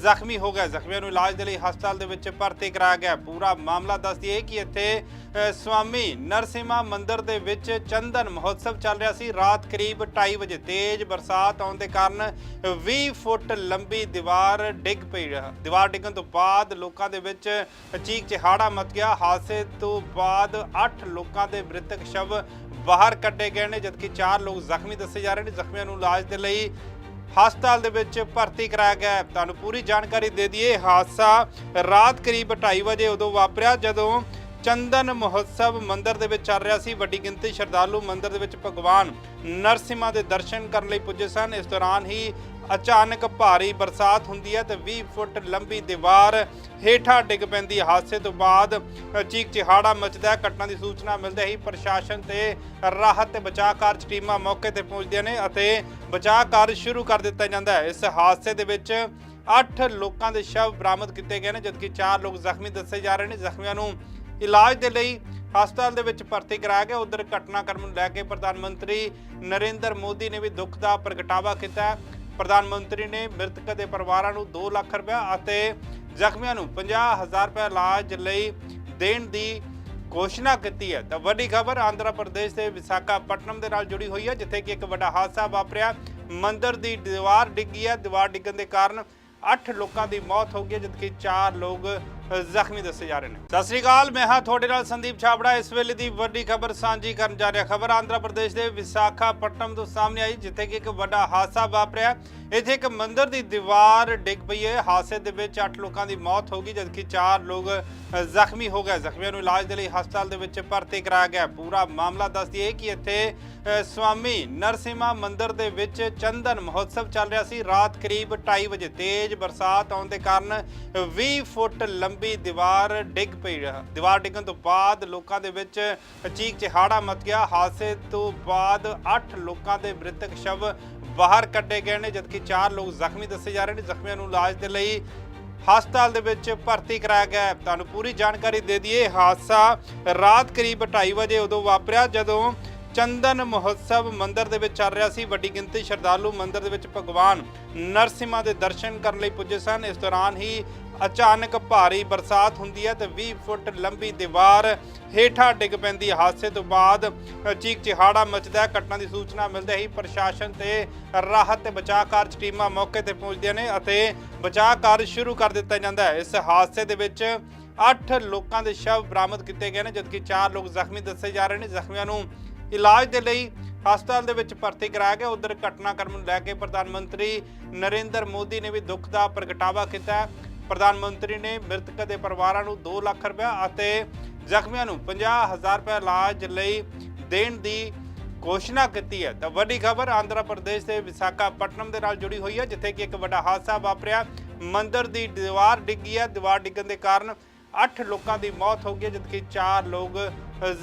ਜ਼ਖਮੀ ਹੋ ਗਏ। ਜ਼ਖਮੀਆਂ ਨੂੰ ਇਲਾਜ ਦੇ ਲਈ ਹਸਪਤਾਲ ਦੇ ਵਿੱਚ ਭਰਤੀ ਕਰਾਇਆ ਗਿਆ। ਪੂਰਾ ਮਾਮਲਾ ਦੱਸ ਦਈਏ ਕਿ ਇੱਥੇ ਸਵਾਮੀ ਨਰਸਿਮਾ ਮੰਦਿਰ ਦੇ ਵਿੱਚ ਚੰਦਨ ਮਹੋਤਸਵ ਚੱਲ ਰਿਹਾ ਸੀ। ਰਾਤ ਕਰੀਬ 2:30 ਵਜੇ ਤੇਜ਼ ਬਰਸਾਤ ਆਉਣ ਦੇ ਕਾਰਨ 20 ਫੁੱਟ ਲੰਬੀ ਦੀਵਾਰ ਡਿੱਗ ਪਈ ਦੀਵਾਰ ਡਿੱਗਣ ਤੋਂ ਬਾਅਦ ਲੋਕਾਂ ਦੇ ਵਿੱਚ ਚੀਕ ਚਿਹਾੜਾ ਮਚ ਗਿਆ। ਹਾਦਸੇ ਤੋਂ ਬਾਅਦ 8 ਲੋਕਾਂ ਦੇ ਮ੍ਰਿਤਕ ਸ਼ਵ ਬਾਹਰ ਕੱਢੇ ਗਏ ਨੇ, ਜਦਕਿ 4 ਲੋਕ ਜ਼ਖਮੀ ਦੱਸੇ ਜਾ ਰਹੇ ਨੇ। ਜ਼ਖਮੀਆਂ ਨੂੰ ਇਲਾਜ ਦੇ ਲਈ ਹਸਪਤਾਲ ਦੇ ਵਿੱਚ ਭਰਤੀ ਕਰਾਇਆ ਗਿਆ ਹੈ। ਤੁਹਾਨੂੰ ਪੂਰੀ ਜਾਣਕਾਰੀ ਦੇ ਦਈਏ, ਹਾਦਸਾ ਰਾਤ ਕਰੀਬ 2:30 ਵਜੇ ਉਦੋਂ ਵਾਪਰਿਆ, ਜਦੋਂ ਚੰਦਨ ਮਹੋਤਸਵ ਮੰਦਿਰ ਦੇ ਵਿੱਚ ਚੱਲ ਰਿਹਾ ਸੀ। ਵੱਡੀ ਗਿਣਤੀ ਸ਼ਰਧਾਲੂ ਮੰਦਿਰ ਦੇ ਵਿੱਚ ਭਗਵਾਨ ਨਰਸਿਮਾ ਦੇ ਦਰਸ਼ਨ ਕਰਨ ਲਈ ਪੁੱਜੇ ਸਨ। ਇਸ ਦੌਰਾਨ ਹੀ ਅਚਾਨਕ ਭਾਰੀ ਬਰਸਾਤ ਹੁੰਦੀ ਹੈ ਤੇ 20 ਫੁੱਟ ਲੰਬੀ ਦੀਵਾਰ ਹੇਠਾਂ ਡਿੱਗ ਪੈਂਦੀ ਹਾਦਸੇ ਤੋਂ ਬਾਅਦ ਅ, ਚੀਕ ਚਿਹਾੜਾ ਮਚਦਾ ਘਟਨਾ ਦੀ ਸੂਚਨਾ ਮਿਲਦੇ ਹੀ ਪ੍ਰਸ਼ਾਸਨ ਤੇ ਰਾਹਤ ਤੇ ਬਚਾਅ ਕਾਰਜ ਟੀਮਾਂ ਮੌਕੇ ਤੇ ਪਹੁੰਚਦੀਆਂ ਨੇ ਅਤੇ ਬਚਾਅ ਕਾਰਜ ਸ਼ੁਰੂ ਕਰ ਦਿੱਤਾ ਜਾਂਦਾ ਹੈ। ਇਸ ਹਾਦਸੇ ਦੇ ਵਿੱਚ 8 ਲੋਕਾਂ ਦੇ ਸ਼ਵ ਬਰਾਮਦ ਕੀਤੇ ਗਏ ਨੇ ਜਦਕਿ 4 ਲੋਕ ਜ਼ਖਮੀ ਦੱਸੇ ਜਾ ਰਹੇ ਨੇ। ਜ਼ਖਮੀਆਂ ਨੂੰ ਇਲਾਜ ਦੇ ਲਈ ਹਸਪਤਾਲ ਦੇ ਵਿੱਚ ਭਰਤੀ ਕਰਾਇਆ ਗਿਆ। ਉਧਰ ਘਟਨਾਕ੍ਰਮ ਨੂੰ ਲੈ ਕੇ ਪ੍ਰਧਾਨ ਮੰਤਰੀ ਨਰਿੰਦਰ ਮੋਦੀ ਨੇ ਵੀ ਦੁੱਖ ਦਾ ਪ੍ਰਗਟਾਵਾ ਕੀਤਾ ਪ੍ਰਧਾਨ ਮੰਤਰੀ ਨੇ ਮ੍ਰਿਤਕ ਦੇ ਪਰਿਵਾਰਾਂ ਨੂੰ 2 ਲੱਖ ਰੁਪਏ ਅਤੇ ਜ਼ਖਮੀਆਂ ਨੂੰ 50000 ਰੁਪਏ ਇਲਾਜ ਲਈ ਦੇਣ ਦੀ ਘੋਸ਼ਣਾ ਕੀਤੀ ਹੈ। ਤਾਂ ਵੱਡੀ ਖਬਰ ਆਂਧਰਾ ਪ੍ਰਦੇਸ਼ ਦੇ ਵਿਸ਼ਾਖਾਪਟਨਮ ਦੇ ਨਾਲ ਜੁੜੀ ਹੋਈ ਹੈ ਜਿੱਥੇ ਕਿ ਇੱਕ ਵੱਡਾ ਹਾਦਸਾ ਵਾਪਰਿਆ। ਮੰਦਿਰ ਦੀ ਦੀਵਾਰ ਡਿੱਗੀ ਹੈ। ਦੀਵਾਰ ਡਿੱਗਣ ਦੇ ਕਾਰਨ 8 ਲੋਕਾਂ ਦੀ ਮੌਤ ਹੋ ਗਈ ਹੈ, ਜਦਕਿ 4 ਲੋਕ ਜ਼ਖਮੀ ਦੱਸੇ ਜਾ ਰਹੇ ਨੇ। ਸਤਿ ਸ੍ਰੀ ਅਕਾਲ, ਮੈਂ ਹਾਂ ਤੁਹਾਡੇ ਨਾਲ ਸੰਦੀਪ ਛਾਬੜਾ। ਇਸ ਵੇਲੇ ਦੀ ਵੱਡੀ ਖਬਰ ਸਾਂਝੀ ਕਰਨ ਜਾ ਰਿਹਾ ਖਬਰ ਆਂਧਰਾ ਪ੍ਰਦੇਸ਼ ਦੇ ਵਿਸ਼ਾਖਾਪਟਨਮ ਤੋਂ ਸਾਹਮਣੇ ਆਈ, ਜਿੱਥੇ ਕਿ ਇੱਕ ਵੱਡਾ ਹਾਦਸਾ ਵਾਪਰਿਆ। ਇੱਥੇ ਇੱਕ ਮੰਦਿਰ ਦੀ ਦੀਵਾਰ ਡਿੱਗ ਪਈ ਹੈ। ਹਾਦਸੇ ਦੇ ਵਿੱਚ 8 ਲੋਕਾਂ ਦੀ ਮੌਤ ਹੋ ਗਈ, ਜਦਕਿ 4 ਲੋਕ ਜ਼ਖਮੀ ਹੋ ਗਏ। ਜ਼ਖਮੀਆਂ ਨੂੰ ਇਲਾਜ ਦੇ ਲਈ ਹਸਪਤਾਲ ਦੇ ਵਿੱਚ ਭਰਤੀ ਕਰਾਇਆ ਗਿਆ। ਪੂਰਾ ਮਾਮਲਾ ਦੱਸਦੀ ਹੈ ਕਿ ਇੱਥੇ ਸਵਾਮੀ ਨਰਸਿਮਾ ਮੰਦਿਰ ਦੇ ਵਿੱਚ ਚੰਦਨ ਮਹੋਤਸਵ ਚੱਲ ਰਿਹਾ ਸੀ। ਰਾਤ ਕਰੀਬ 2:30 ਵਜੇ ਤੇਜ਼ ਬਰਸਾਤ ਆਉਣ ਦੇ ਕਾਰਨ 20 ਫੁੱਟ ਲੰਬੀ ਲੰਬੀ ਦੀਵਾਰ ਡਿੱਗ ਪਈ ਦੀਵਾਰ ਡਿੱਗਣ ਤੋਂ ਬਾਅਦ ਲੋਕਾਂ ਦੇ ਵਿੱਚ ਚੀਕ ਚਿਹਾੜਾ ਮਚ ਗਿਆ। ਹਾਦਸੇ ਤੋਂ ਬਾਅਦ 8 ਲੋਕਾਂ ਦੇ ਮ੍ਰਿਤਕ ਸ਼ਵ ਬਾਹਰ ਕੱਢੇ ਗਏ ਨੇ, ਜਦਕਿ 4 ਲੋਕ ਜ਼ਖਮੀ ਦੱਸੇ ਜਾ ਰਹੇ ਨੇ। ਜ਼ਖਮੀਆਂ ਨੂੰ ਇਲਾਜ ਦੇ ਲਈ ਹਸਪਤਾਲ ਦੇ ਵਿੱਚ ਭਰਤੀ ਕਰਾਇਆ ਗਿਆ ਹੈ। ਤੁਹਾਨੂੰ ਪੂਰੀ ਜਾਣਕਾਰੀ ਦੇ ਦਈਏ, ਹਾਦਸਾ ਰਾਤ ਕਰੀਬ 2:30 ਵਜੇ ਉਦੋਂ ਵਾਪਰਿਆ, ਜਦੋਂ ਚੰਦਨ ਮਹੋਤਸਵ ਮੰਦਿਰ ਦੇ ਵਿੱਚ ਚੱਲ ਰਿਹਾ ਸੀ। ਵੱਡੀ ਗਿਣਤੀ ਸ਼ਰਧਾਲੂ ਮੰਦਿਰ ਦੇ ਵਿੱਚ ਭਗਵਾਨ ਨਰਸਿਮਾ ਦੇ ਦਰਸ਼ਨ ਕਰਨ ਲਈ ਪੁੱਜੇ ਸਨ। ਇਸ ਦੌਰਾਨ ਹੀ ਅਚਾਨਕ ਭਾਰੀ ਬਰਸਾਤ ਹੁੰਦੀ ਹੈ ਤੇ 20 ਫੁੱਟ ਲੰਬੀ ਦੀਵਾਰ ਹੇਠਾਂ ਡਿੱਗ ਪੈਂਦੀ ਹੈ। ਹਾਦਸੇ ਤੋਂ ਬਾਅਦ ਅ, ਚੀਕ ਚਿਹਾੜਾ ਮਚਦਾ ਘਟਨਾ ਦੀ ਸੂਚਨਾ ਮਿਲਦੇ ਹੀ ਪ੍ਰਸ਼ਾਸਨ ਤੇ ਰਾਹਤ ਤੇ ਬਚਾਅ ਕਾਰਜ ਟੀਮਾਂ ਮੌਕੇ ਤੇ ਪਹੁੰਚਦੀਆਂ ਨੇ ਅਤੇ ਬਚਾਅ ਕਾਰਜ ਸ਼ੁਰੂ ਕਰ ਦਿੱਤਾ ਜਾਂਦਾ ਹੈ। ਇਸ ਹਾਦਸੇ ਦੇ ਵਿੱਚ 8 ਲੋਕਾਂ ਦੇ ਸ਼ਵ ਬਰਾਮਦ ਕੀਤੇ ਗਏ ਨੇ ਜਦਕਿ 4 ਲੋਕ ਜ਼ਖਮੀ ਦੱਸੇ ਜਾ ਰਹੇ ਨੇ। ਜ਼ਖਮੀਆਂ ਨੂੰ ਇਲਾਜ ਦੇ ਲਈ ਹਸਪਤਾਲ ਦੇ ਵਿੱਚ ਭਰਤੀ ਕਰਾਇਆ ਗਿਆ। ਉਧਰ ਘਟਨਾਕ੍ਰਮ ਨੂੰ ਲੈ ਕੇ ਪ੍ਰਧਾਨ ਮੰਤਰੀ ਨਰਿੰਦਰ ਮੋਦੀ ਨੇ ਵੀ ਦੁੱਖ ਦਾ ਪ੍ਰਗਟਾਵਾ ਕੀਤਾ ਪ੍ਰਧਾਨ ਮੰਤਰੀ ਨੇ ਮ੍ਰਿਤਕ ਦੇ ਪਰਿਵਾਰਾਂ ਨੂੰ 2 ਲੱਖ ਰੁਪਏ ਅਤੇ ਜ਼ਖਮੀਆਂ ਨੂੰ 50000 ਰੁਪਏ ਇਲਾਜ ਲਈ ਦੇਣ ਦੀ ਘੋਸ਼ਣਾ ਕੀਤੀ ਹੈ। ਤਾਂ ਵੱਡੀ ਖਬਰ ਆਂਧਰਾ ਪ੍ਰਦੇਸ਼ ਦੇ ਵਿਸ਼ਾਖਾਪਟਨਮ ਦੇ ਨਾਲ ਜੁੜੀ ਹੋਈ ਹੈ ਜਿੱਥੇ ਕਿ ਇੱਕ ਵੱਡਾ ਹਾਦਸਾ ਵਾਪਰਿਆ। ਮੰਦਿਰ ਦੀ ਦੀਵਾਰ ਡਿੱਗੀ ਹੈ। ਦੀਵਾਰ ਡਿੱਗਣ ਦੇ ਕਾਰਨ 8 ਲੋਕਾਂ ਦੀ ਮੌਤ ਹੋ ਗਈ ਹੈ, ਜਦਕਿ 4 ਲੋਕ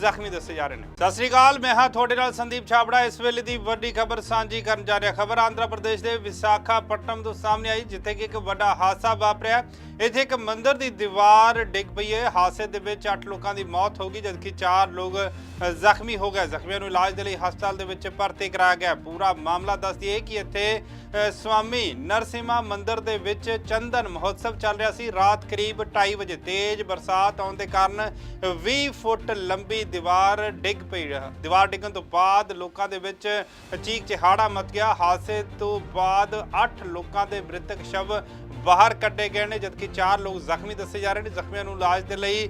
ਜ਼ਖਮੀ ਦੱਸੇ ਜਾ ਰਹੇ ਨੇ। ਸਤਿ ਸ੍ਰੀ ਅਕਾਲ, ਮੈਂ ਹਾਂ ਤੁਹਾਡੇ ਨਾਲ ਸੰਦੀਪ ਛਾਬੜਾ। ਇਸ ਵੇਲੇ ਦੀ ਵੱਡੀ ਖਬਰ ਸਾਂਝੀ ਕਰਨ ਜਾ ਰਿਹਾ ਖਬਰ ਆਂਧਰਾ ਪ੍ਰਦੇਸ਼ ਦੇ ਵਿਸ਼ਾਖਾਪਟਨਮ ਤੋਂ ਸਾਹਮਣੇ ਆਈ, ਜਿੱਥੇ ਕਿ ਇੱਕ ਵੱਡਾ ਹਾਦਸਾ ਵਾਪਰਿਆ। ਇੱਥੇ ਇੱਕ ਮੰਦਿਰ ਦੀ ਦੀਵਾਰ ਡਿੱਗ ਪਈ ਹੈ। ਹਾਦਸੇ ਦੇ ਵਿੱਚ 8 ਲੋਕਾਂ ਦੀ ਮੌਤ ਹੋ ਗਈ, ਜਦਕਿ 4 ਲੋਕ ਜ਼ਖਮੀ ਹੋ ਗਏ। ਜ਼ਖਮੀਆਂ ਨੂੰ ਇਲਾਜ ਦੇ ਲਈ ਹਸਪਤਾਲ ਦੇ ਵਿੱਚ ਭਰਤੀ ਕਰਾਇਆ ਗਿਆ। ਪੂਰਾ ਮਾਮਲਾ ਦੱਸਦੀ ਹੈ ਕਿ ਇੱਥੇ ਸਵਾਮੀ ਨਰਸਿਮਾ ਮੰਦਿਰ ਦੇ ਵਿੱਚ ਚੰਦਨ ਮਹੋਤਸਵ ਚੱਲ ਰਿਹਾ ਸੀ। ਰਾਤ ਕਰੀਬ 2:30 ਵਜੇ ਤੇਜ਼ ਬਰਸਾਤ ਆਉਣ ਦੇ ਕਾਰਨ 20 ਫੁੱਟ ਲੰਬੀ ਦੀਵਾਰ ਡਿੱਗ ਪਈ ਦੀਵਾਰ ਡਿੱਗਣ ਤੋਂ ਬਾਅਦ ਲੋਕਾਂ ਦੇ ਵਿੱਚ ਚੀਕ ਚਿਹਾੜਾ ਮਚ ਗਿਆ। ਹਾਦਸੇ ਤੋਂ ਬਾਅਦ 8 ਲੋਕਾਂ ਦੇ ਮ੍ਰਿਤਕ ਸ਼ਵ ਬਾਹਰ ਕੱਢੇ ਗਏ ਨੇ, ਜਦਕਿ 4 ਲੋਕ ਜ਼ਖਮੀ ਦੱਸੇ ਜਾ ਰਹੇ ਨੇ। ਜ਼ਖਮੀਆਂ ਨੂੰ ਇਲਾਜ ਦੇ ਲਈ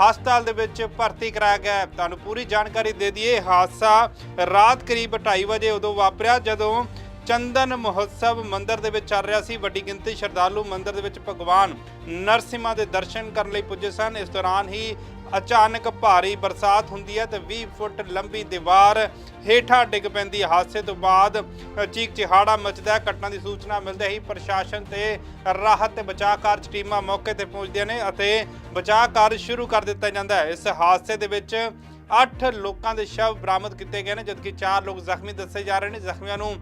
ਹਸਪਤਾਲ ਦੇ ਵਿੱਚ ਭਰਤੀ ਕਰਾਇਆ ਗਿਆ ਹੈ। ਤੁਹਾਨੂੰ ਪੂਰੀ ਜਾਣਕਾਰੀ ਦੇ ਦਈਏ, ਹਾਦਸਾ ਰਾਤ ਕਰੀਬ 2:30 ਵਜੇ ਉਦੋਂ ਵਾਪਰਿਆ, ਜਦੋਂ ਚੰਦਨ ਮਹੋਤਸਵ ਮੰਦਿਰ ਦੇ ਵਿੱਚ ਚੱਲ ਰਿਹਾ ਸੀ। ਵੱਡੀ ਗਿਣਤੀ ਸ਼ਰਧਾਲੂ ਮੰਦਿਰ ਦੇ ਵਿੱਚ ਭਗਵਾਨ ਨਰਸਿਮਾ ਦੇ ਦਰਸ਼ਨ ਕਰਨ ਲਈ ਪੁੱਜੇ ਸਨ। ਇਸ ਦੌਰਾਨ ਹੀ ਅਚਾਨਕ ਭਾਰੀ ਬਰਸਾਤ ਹੁੰਦੀ ਹੈ ਤੇ 20 ਫੁੱਟ ਲੰਬੀ ਦੀਵਾਰ ਹੇਠਾਂ ਡਿੱਗ ਪੈਂਦੀ ਹਾਦਸੇ ਤੋਂ ਬਾਅਦ ਅ, ਚੀਕ ਚਿਹਾੜਾ ਮਚਦਾ ਹੈ। ਘਟਨਾ ਦੀ ਸੂਚਨਾ ਮਿਲਦੇ ਹੀ ਪ੍ਰਸ਼ਾਸਨ ਤੇ ਰਾਹਤ ਤੇ ਬਚਾਅ ਕਾਰਜ ਟੀਮਾਂ ਮੌਕੇ ਤੇ ਪਹੁੰਚਦੀਆਂ ਨੇ ਅਤੇ ਬਚਾਅ ਕਾਰਜ ਸ਼ੁਰੂ ਕਰ ਦਿੱਤਾ ਜਾਂਦਾ ਹੈ। ਇਸ ਹਾਦਸੇ ਦੇ ਵਿੱਚ 8 ਲੋਕਾਂ ਦੇ ਸ਼ਵ ਬਰਾਮਦ ਕੀਤੇ ਗਏ ਨੇ ਜਦਕਿ 4 ਲੋਕ ਜ਼ਖਮੀ ਦੱਸੇ ਜਾ ਰਹੇ ਨੇ। ਜ਼ਖਮੀਆਂ ਨੂੰ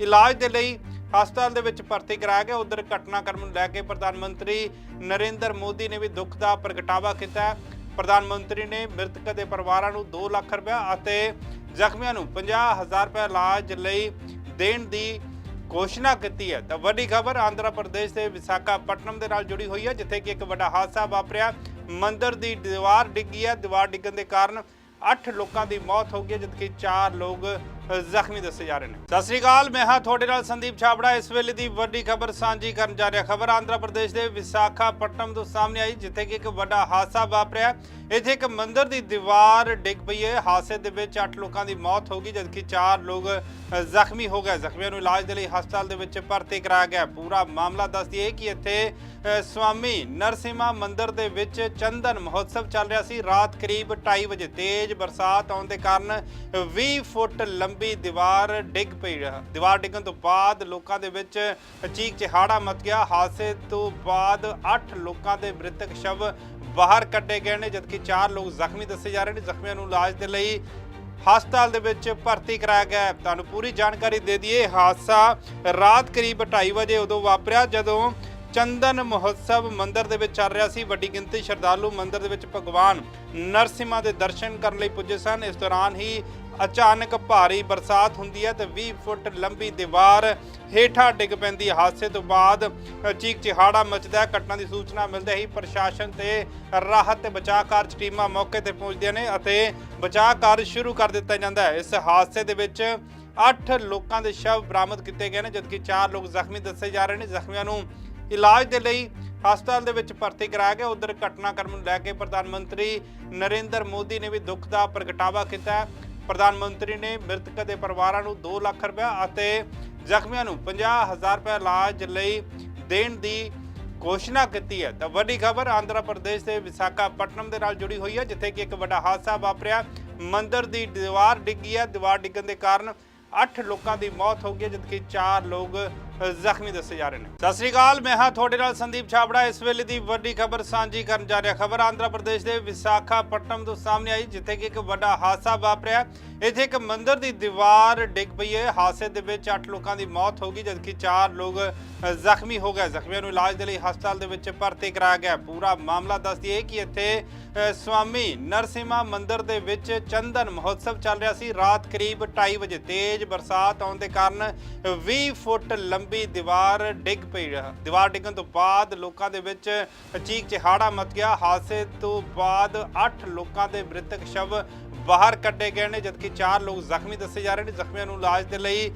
ਇਲਾਜ ਦੇ ਲਈ ਹਸਪਤਾਲ ਦੇ ਵਿੱਚ ਭਰਤੀ ਕਰਾਇਆ ਗਿਆ। ਉਧਰ ਘਟਨਾਕ੍ਰਮ ਨੂੰ ਲੈ ਕੇ ਪ੍ਰਧਾਨ ਮੰਤਰੀ ਨਰਿੰਦਰ ਮੋਦੀ ਨੇ ਵੀ ਦੁੱਖ ਦਾ ਪ੍ਰਗਟਾਵਾ ਕੀਤਾ ਪ੍ਰਧਾਨ ਮੰਤਰੀ ਨੇ ਮ੍ਰਿਤਕ ਦੇ ਪਰਿਵਾਰਾਂ ਨੂੰ 2 ਲੱਖ ਰੁਪਏ ਅਤੇ ਜ਼ਖਮੀਆਂ ਨੂੰ 50000 ਰੁਪਏ ਇਲਾਜ ਲਈ ਦੇਣ ਦੀ ਘੋਸ਼ਣਾ ਕੀਤੀ ਹੈ। ਤਾਂ ਵੱਡੀ ਖਬਰ ਆਂਧਰਾ ਪ੍ਰਦੇਸ਼ ਦੇ ਵਿਸ਼ਾਖਾਪਟਨਮ ਦੇ ਨਾਲ ਜੁੜੀ ਹੋਈ ਹੈ ਜਿੱਥੇ ਕਿ ਇੱਕ ਵੱਡਾ ਹਾਦਸਾ ਵਾਪਰਿਆ। ਮੰਦਰ ਦੀ ਦੀਵਾਰ ਡਿੱਗੀ ਹੈ। ਦੀਵਾਰ ਡਿੱਗਣ ਦੇ ਕਾਰਨ 8 ਲੋਕਾਂ ਦੀ ਮੌਤ ਹੋ ਗਈ ਹੈ, ਜਦਕਿ 4 ਲੋਕ ਜ਼ਖਮੀ ਦੱਸੇ ਜਾ ਰਹੇ ਨੇ। ਸਤਿ ਸ੍ਰੀ ਅਕਾਲ, ਮੈਂ ਹਾਂ ਤੁਹਾਡੇ ਨਾਲ ਸੰਦੀਪ ਛਾਬੜਾ। ਇਸ ਵੇਲੇ ਦੀ ਵੱਡੀ ਖਬਰ ਸਾਂਝੀ ਕਰਨ ਜਾ ਰਿਹਾ, ਖਬਰ ਆਂਧਰਾ ਪ੍ਰਦੇਸ਼ ਦੇ ਵਿਸ਼ਾਖਾਪਟਨਮ ਤੋਂ ਸਾਹਮਣੇ ਆਈ, ਜਿੱਥੇ ਕਿ ਇੱਕ ਵੱਡਾ ਹਾਦਸਾ ਵਾਪਰਿਆ। ਇੱਥੇ ਇੱਕ ਮੰਦਿਰ ਦੀ ਦੀਵਾਰ ਡਿੱਗ ਪਈ ਹੈ। ਹਾਦਸੇ ਦੇ ਵਿੱਚ 8 ਲੋਕਾਂ ਦੀ ਮੌਤ ਹੋ ਗਈ, ਜਦਕਿ 4 ਲੋਕ ਜ਼ਖਮੀ ਹੋ ਗਏ। ਜ਼ਖਮੀਆਂ ਨੂੰ ਇਲਾਜ ਦੇ ਲਈ ਹਸਪਤਾਲ ਦੇ ਵਿੱਚ ਭਰਤੀ ਕਰਾਇਆ ਗਿਆ। ਪੂਰਾ ਮਾਮਲਾ ਦੱਸਦੀ ਹੈ ਕਿ ਇੱਥੇ ਸਵਾਮੀ ਨਰਸਿਮਾ ਮੰਦਿਰ ਦੇ ਵਿੱਚ ਚੰਦਨ ਮਹੋਤਸਵ ਚੱਲ ਰਿਹਾ ਸੀ। ਰਾਤ ਕਰੀਬ 2:30 ਵਜੇ ਤੇਜ਼ ਬਰਸਾਤ ਆਉਣ ਦੇ ਕਾਰਨ 20 ਫੁੱਟ ਲੰਬੀ ਦੀਵਾਰ ਡਿੱਗ ਪਈ ਦੀਵਾਰ ਡਿੱਗਣ ਤੋਂ ਬਾਅਦ ਲੋਕਾਂ ਦੇ ਵਿੱਚ ਚੀਕ ਚਿਹਾੜਾ ਮਚ ਗਿਆ। ਹਾਦਸੇ ਤੋਂ ਬਾਅਦ 8 ਲੋਕਾਂ ਦੇ ਮ੍ਰਿਤਕ ਸ਼ਵ ਬਾਹਰ ਕੱਢੇ ਗਏ ਨੇ, ਜਦਕਿ 4 ਲੋਕ ਜ਼ਖਮੀ ਦੱਸੇ ਜਾ ਰਹੇ ਨੇ। ਜ਼ਖਮੀਆਂ ਨੂੰ ਇਲਾਜ ਦੇ ਲਈ ਹਸਪਤਾਲ ਦੇ ਵਿੱਚ ਭਰਤੀ ਕਰਾਇਆ ਗਿਆ ਹੈ। ਤੁਹਾਨੂੰ ਪੂਰੀ ਜਾਣਕਾਰੀ ਦੇ ਦਈਏ ਹਾਦਸਾ ਰਾਤ ਕਰੀਬ 2:30 ਵਜੇ ਉਦੋਂ ਵਾਪਰਿਆ, ਜਦੋਂ ਚੰਦਨ ਮਹੋਤਸਵ ਮੰਦਿਰ ਦੇ ਵਿੱਚ ਚੱਲ ਰਿਹਾ ਸੀ। ਵੱਡੀ ਗਿਣਤੀ ਸ਼ਰਧਾਲੂ ਮੰਦਿਰ ਦੇ ਵਿੱਚ ਭਗਵਾਨ ਨਰਸਿਮਾ ਦੇ ਦਰਸ਼ਨ ਕਰਨ ਲਈ ਪੁੱਜੇ ਸਨ। ਇਸ ਦੌਰਾਨ ਹੀ ਅਚਾਨਕ ਭਾਰੀ ਬਰਸਾਤ ਹੁੰਦੀ ਹੈ ਤੇ 20 ਫੁੱਟ ਲੰਬੀ ਦੀਵਾਰ ਹੇਠਾਂ ਡਿੱਗ ਪੈਂਦੀ ਹਾਦਸੇ ਤੋਂ ਬਾਅਦ ਅ, ਚੀਕ ਚਿਹਾੜਾ ਮਚਦਾ ਹੈ। ਘਟਨਾ ਦੀ ਸੂਚਨਾ ਮਿਲਦੇ ਹੀ ਪ੍ਰਸ਼ਾਸਨ ਤੇ ਰਾਹਤ ਤੇ ਬਚਾਅ ਕਾਰਜ ਟੀਮਾਂ ਮੌਕੇ ਤੇ ਪਹੁੰਚਦੀਆਂ ਨੇ ਅਤੇ ਬਚਾਅ ਕਾਰਜ ਸ਼ੁਰੂ ਕਰ ਦਿੱਤਾ ਜਾਂਦਾ ਹੈ। ਇਸ ਹਾਦਸੇ ਦੇ ਵਿੱਚ 8 ਲੋਕਾਂ ਦੇ ਸ਼ਵ ਬਰਾਮਦ ਕੀਤੇ ਗਏ ਨੇ ਜਦਕਿ 4 ਲੋਕ ਜ਼ਖਮੀ ਦੱਸੇ ਜਾ ਰਹੇ ਨੇ। ਜ਼ਖਮੀਆਂ ਨੂੰ ਇਲਾਜ ਦੇ ਲਈ ਹਸਪਤਾਲ ਦੇ ਵਿੱਚ ਭਰਤੀ ਕਰਾਇਆ ਗਿਆ। ਉਧਰ ਘਟਨਾਕ੍ਰਮ ਨੂੰ ਲੈ ਕੇ ਪ੍ਰਧਾਨ ਮੰਤਰੀ ਨਰਿੰਦਰ ਮੋਦੀ ਨੇ ਵੀ ਦੁੱਖ ਦਾ ਪ੍ਰਗਟਾਵਾ ਕੀਤਾ ਪ੍ਰਧਾਨ ਮੰਤਰੀ ਨੇ ਮ੍ਰਿਤਕ ਦੇ ਪਰਿਵਾਰਾਂ ਨੂੰ 2 ਲੱਖ ਰੁਪਏ ਅਤੇ ਜ਼ਖਮੀਆਂ ਨੂੰ 50000 ਰੁਪਏ ਇਲਾਜ ਲਈ ਦੇਣ ਦੀ ਘੋਸ਼ਣਾ ਕੀਤੀ ਹੈ। ਤਾਂ ਵੱਡੀ ਖਬਰ ਆਂਧਰਾ ਪ੍ਰਦੇਸ਼ ਦੇ ਵਿਸ਼ਾਖਾਪਟਨਮ ਦੇ ਨਾਲ ਜੁੜੀ ਹੋਈ ਹੈ ਜਿੱਥੇ ਕਿ ਇੱਕ ਵੱਡਾ ਹਾਦਸਾ ਵਾਪਰਿਆ। ਮੰਦਰ ਦੀ ਦੀਵਾਰ ਡਿੱਗੀ ਹੈ। ਦੀਵਾਰ ਡਿੱਗਣ ਦੇ ਕਾਰਨ 8 ਲੋਕਾਂ ਦੀ ਮੌਤ ਹੋ ਗਈ ਹੈ, ਜਦਕਿ 4 ਲੋਕ ਜ਼ਖਮੀ ਦੱਸੇ ਜਾ ਰਹੇ ਨੇ। ਸਤਿ ਸ੍ਰੀ ਅਕਾਲ, ਮੈਂ ਹਾਂ ਤੁਹਾਡੇ ਨਾਲ ਸੰਦੀਪ ਛਾਬੜਾ। ਇਸ ਵੇਲੇ ਦੀ ਵੱਡੀ ਖਬਰ ਸਾਂਝੀ ਕਰਨ ਜਾ ਰਿਹਾ ਖਬਰ ਆਂਧਰਾ ਪ੍ਰਦੇਸ਼ ਦੇ ਵਿਸਾਖਾਪਟਨਮ ਤੋਂ ਸਾਹਮਣੇ ਆਈ, ਜਿੱਥੇ ਕਿ ਇੱਕ ਵੱਡਾ ਹਾਦਸਾ ਵਾਪਰਿਆ। ਇੱਥੇ ਇੱਕ ਮੰਦਿਰ ਦੀ ਦੀਵਾਰ ਡਿੱਗ ਪਈ ਹੈ। ਹਾਦਸੇ ਦੇ ਵਿੱਚ 8 ਲੋਕਾਂ ਦੀ ਮੌਤ ਹੋ ਗਈ, ਜਦਕਿ 4 ਲੋਕ ਜ਼ਖਮੀ ਹੋ ਗਏ। ਜ਼ਖਮੀਆਂ ਨੂੰ ਇਲਾਜ ਦੇ ਲਈ ਹਸਪਤਾਲ ਦੇ ਵਿੱਚ ਭਰਤੀ ਕਰਾਇਆ ਗਿਆ। ਪੂਰਾ ਮਾਮਲਾ ਦੱਸਦੀ ਹੈ ਕਿ ਇੱਥੇ ਸਵਾਮੀ ਨਰਸਿਮਾ ਮੰਦਿਰ ਦੇ ਵਿੱਚ ਚੰਦਨ ਮਹੋਤਸਵ ਚੱਲ ਰਿਹਾ ਸੀ। ਰਾਤ ਕਰੀਬ 2:30 ਵਜੇ ਤੇਜ਼ ਬਰਸਾਤ ਆਉਣ ਦੇ ਕਾਰਨ 20 ਫੁੱਟ ਲੰਬੀ ਦੀਵਾਰ ਡਿੱਗ ਪਈ ਦੀਵਾਰ ਡਿੱਗਣ ਤੋਂ ਬਾਅਦ ਲੋਕਾਂ ਦੇ ਵਿੱਚ ਚੀਕ ਚਿਹਾੜਾ ਮਚ ਗਿਆ। ਹਾਦਸੇ ਤੋਂ ਬਾਅਦ 8 ਲੋਕਾਂ ਦੇ ਮ੍ਰਿਤਕ ਸ਼ਵ ਬਾਹਰ ਕੱਢੇ ਗਏ ਨੇ, ਜਦਕਿ 4 ਲੋਕ ਜ਼ਖਮੀ ਦੱਸੇ ਜਾ ਰਹੇ ਨੇ। ਜ਼ਖਮੀਆਂ ਨੂੰ ਇਲਾਜ ਦੇ ਲਈ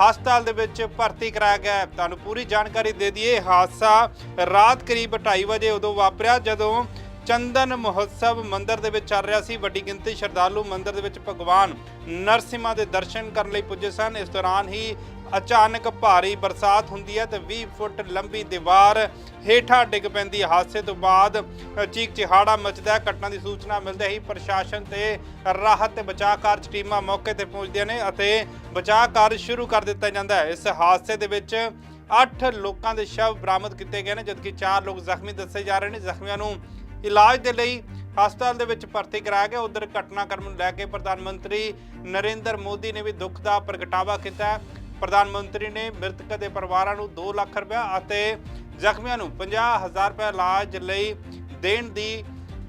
ਹਸਪਤਾਲ ਦੇ ਵਿੱਚ ਭਰਤੀ ਕਰਾਇਆ ਗਿਆ ਤੁਹਾਨੂੰ ਪੂਰੀ ਜਾਣਕਾਰੀ ਦੇ ਦਈਏ ਹਾਦਸਾ ਰਾਤ ਕਰੀਬ 2:30 ਵਜੇ ਉਦੋਂ ਵਾਪਰਿਆ, ਜਦੋਂ ਚੰਦਨ ਮਹੋਤਸਵ ਮੰਦਿਰ ਦੇ ਵਿੱਚ ਚੱਲ ਰਿਹਾ ਸੀ। ਵੱਡੀ ਗਿਣਤੀ ਸ਼ਰਧਾਲੂ ਮੰਦਿਰ ਦੇ ਵਿੱਚ ਭਗਵਾਨ ਨਰਸਿਮਾ ਦੇ ਦਰਸ਼ਨ ਕਰਨ ਲਈ ਪੁੱਜੇ ਸਨ। ਇਸ ਦੌਰਾਨ ਹੀ ਅਚਾਨਕ ਭਾਰੀ ਬਰਸਾਤ ਹੁੰਦੀ ਹੈ ਤੇ 20 ਫੁੱਟ ਲੰਬੀ ਦੀਵਾਰ ਹੇਠਾਂ ਡਿੱਗ ਪੈਂਦੀ ਹਾਦਸੇ ਤੋਂ ਬਾਅਦ ਚੀਕ ਚਿਹਾੜਾ ਮਚਦਾ ਹੈ। ਘਟਨਾ ਦੀ ਸੂਚਨਾ ਮਿਲਦੇ ਹੀ ਪ੍ਰਸ਼ਾਸਨ ਤੇ ਰਾਹਤ ਤੇ ਬਚਾਅ ਕਾਰਜ ਟੀਮਾਂ ਮੌਕੇ ਤੇ ਪਹੁੰਚਦੀਆਂ ਨੇ ਅਤੇ ਬਚਾਅ ਕਾਰਜ ਸ਼ੁਰੂ ਕਰ ਦਿੱਤਾ ਜਾਂਦਾ ਹੈ। ਇਸ ਹਾਦਸੇ ਦੇ ਵਿੱਚ 8 ਲੋਕਾਂ ਦੇ ਸ਼ਵ ਬਰਾਮਦ ਕੀਤੇ ਗਏ ਨੇ, ਜਦਕਿ 4 ਲੋਕ ਜ਼ਖਮੀ ਦੱਸੇ ਜਾ ਰਹੇ ਨੇ। ਜ਼ਖਮੀਆਂ ਨੂੰ ਇਲਾਜ ਦੇ ਲਈ ਹਸਪਤਾਲ ਦੇ ਵਿੱਚ ਭਰਤੀ ਕਰਾਇਆ ਗਿਆ। ਉਧਰ ਘਟਨਾਕ੍ਰਮ ਨੂੰ ਲੈ ਕੇ ਪ੍ਰਧਾਨ ਮੰਤਰੀ ਨਰਿੰਦਰ ਮੋਦੀ ਨੇ ਵੀ ਦੁੱਖ ਦਾ ਪ੍ਰਗਟਾਵਾ ਕੀਤਾ ਪ੍ਰਧਾਨ ਮੰਤਰੀ ਨੇ ਮ੍ਰਿਤਕ ਦੇ ਪਰਿਵਾਰਾਂ ਨੂੰ 2 ਲੱਖ ਰੁਪਏ ਅਤੇ ਜ਼ਖਮੀਆਂ ਨੂੰ 50000 ਰੁਪਏ ਇਲਾਜ ਲਈ ਦੇਣ ਦੀ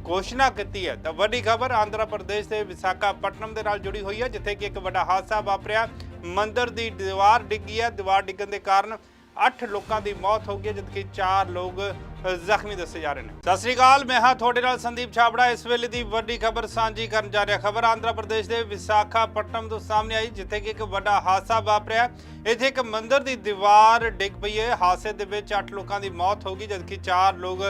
ਘੋਸ਼ਣਾ ਕੀਤੀ ਹੈ। ਤਾਂ ਵੱਡੀ ਖਬਰ ਆਂਧਰਾ ਪ੍ਰਦੇਸ਼ ਦੇ ਵਿਸਾਖਾਪਟਨਮ ਦੇ ਨਾਲ ਜੁੜੀ ਹੋਈ ਹੈ ਜਿੱਥੇ ਕਿ ਇੱਕ ਵੱਡਾ ਹਾਦਸਾ ਵਾਪਰਿਆ। ਮੰਦਰ ਦੀ ਦੀਵਾਰ ਡਿੱਗੀ ਹੈ। ਦੀਵਾਰ ਡਿੱਗਣ ਦੇ ਕਾਰਨ 8 ਲੋਕਾਂ ਦੀ ਮੌਤ ਹੋ ਗਈ ਹੈ, ਜਦਕਿ 4 ਲੋਕ ਜ਼ਖਮੀ ਦੱਸੇ ਜਾ ਰਹੇ ਨੇ। ਸਤਿ ਸ੍ਰੀ ਅਕਾਲ, ਮੈਂ ਹਾਂ ਤੁਹਾਡੇ ਨਾਲ ਸੰਦੀਪ ਛਾਬੜਾ। ਇਸ ਵੇਲੇ ਦੀ ਵੱਡੀ ਖਬਰ ਸਾਂਝੀ ਕਰਨ ਜਾ ਰਿਹਾ ਖਬਰ ਆਂਧਰਾ ਪ੍ਰਦੇਸ਼ ਦੇ ਵਿਸਾਖਾਪਟਨਮ ਤੋਂ ਸਾਹਮਣੇ ਆਈ, ਜਿੱਥੇ ਕਿ ਇੱਕ ਵੱਡਾ ਹਾਦਸਾ ਵਾਪਰਿਆ। ਇੱਥੇ ਇੱਕ ਮੰਦਿਰ ਦੀ ਦੀਵਾਰ ਡਿੱਗ ਪਈ ਹੈ। ਹਾਦਸੇ ਦੇ ਵਿੱਚ 8 ਲੋਕਾਂ ਦੀ ਮੌਤ ਹੋ ਗਈ, ਜਦਕਿ 4 ਲੋਕ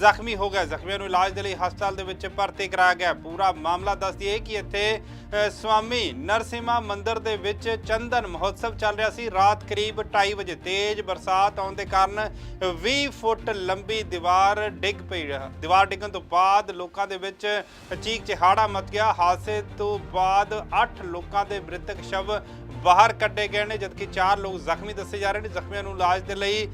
ਜ਼ਖਮੀ ਹੋ ਗਏ। ਜ਼ਖਮੀਆਂ ਨੂੰ ਇਲਾਜ ਦੇ ਲਈ ਹਸਪਤਾਲ ਦੇ ਵਿੱਚ ਭਰਤੀ ਕਰਾਇਆ ਗਿਆ। ਪੂਰਾ ਮਾਮਲਾ ਦੱਸਦੀ ਹੈ ਕਿ ਇੱਥੇ ਸਵਾਮੀ ਨਰਸਿਮਾ ਮੰਦਿਰ ਦੇ ਵਿੱਚ ਚੰਦਨ ਮਹੋਤਸਵ ਚੱਲ ਰਿਹਾ ਸੀ। ਰਾਤ ਕਰੀਬ 2:30 ਵਜੇ ਤੇਜ਼ ਬਰਸਾਤ ਆਉਣ ਦੇ ਕਾਰਨ 20 ਫੁੱਟ ਲੰਬੀ ਦੀਵਾਰ ਡਿੱਗ ਪਈ ਦੀਵਾਰ ਡਿੱਗਣ ਤੋਂ ਬਾਅਦ ਲੋਕਾਂ ਦੇ ਵਿੱਚ ਚੀਕ ਚਿਹਾੜਾ ਮਚ ਗਿਆ। ਹਾਦਸੇ ਤੋਂ ਬਾਅਦ 8 ਲੋਕਾਂ ਦੇ ਮ੍ਰਿਤਕ ਸ਼ਵ ਬਾਹਰ ਕੱਢੇ ਗਏ ਨੇ, ਜਦਕਿ 4 ਲੋਕ ਜ਼ਖਮੀ ਦੱਸੇ ਜਾ ਰਹੇ ਨੇ। ਜ਼ਖਮੀਆਂ ਨੂੰ ਇਲਾਜ ਦੇ ਲਈ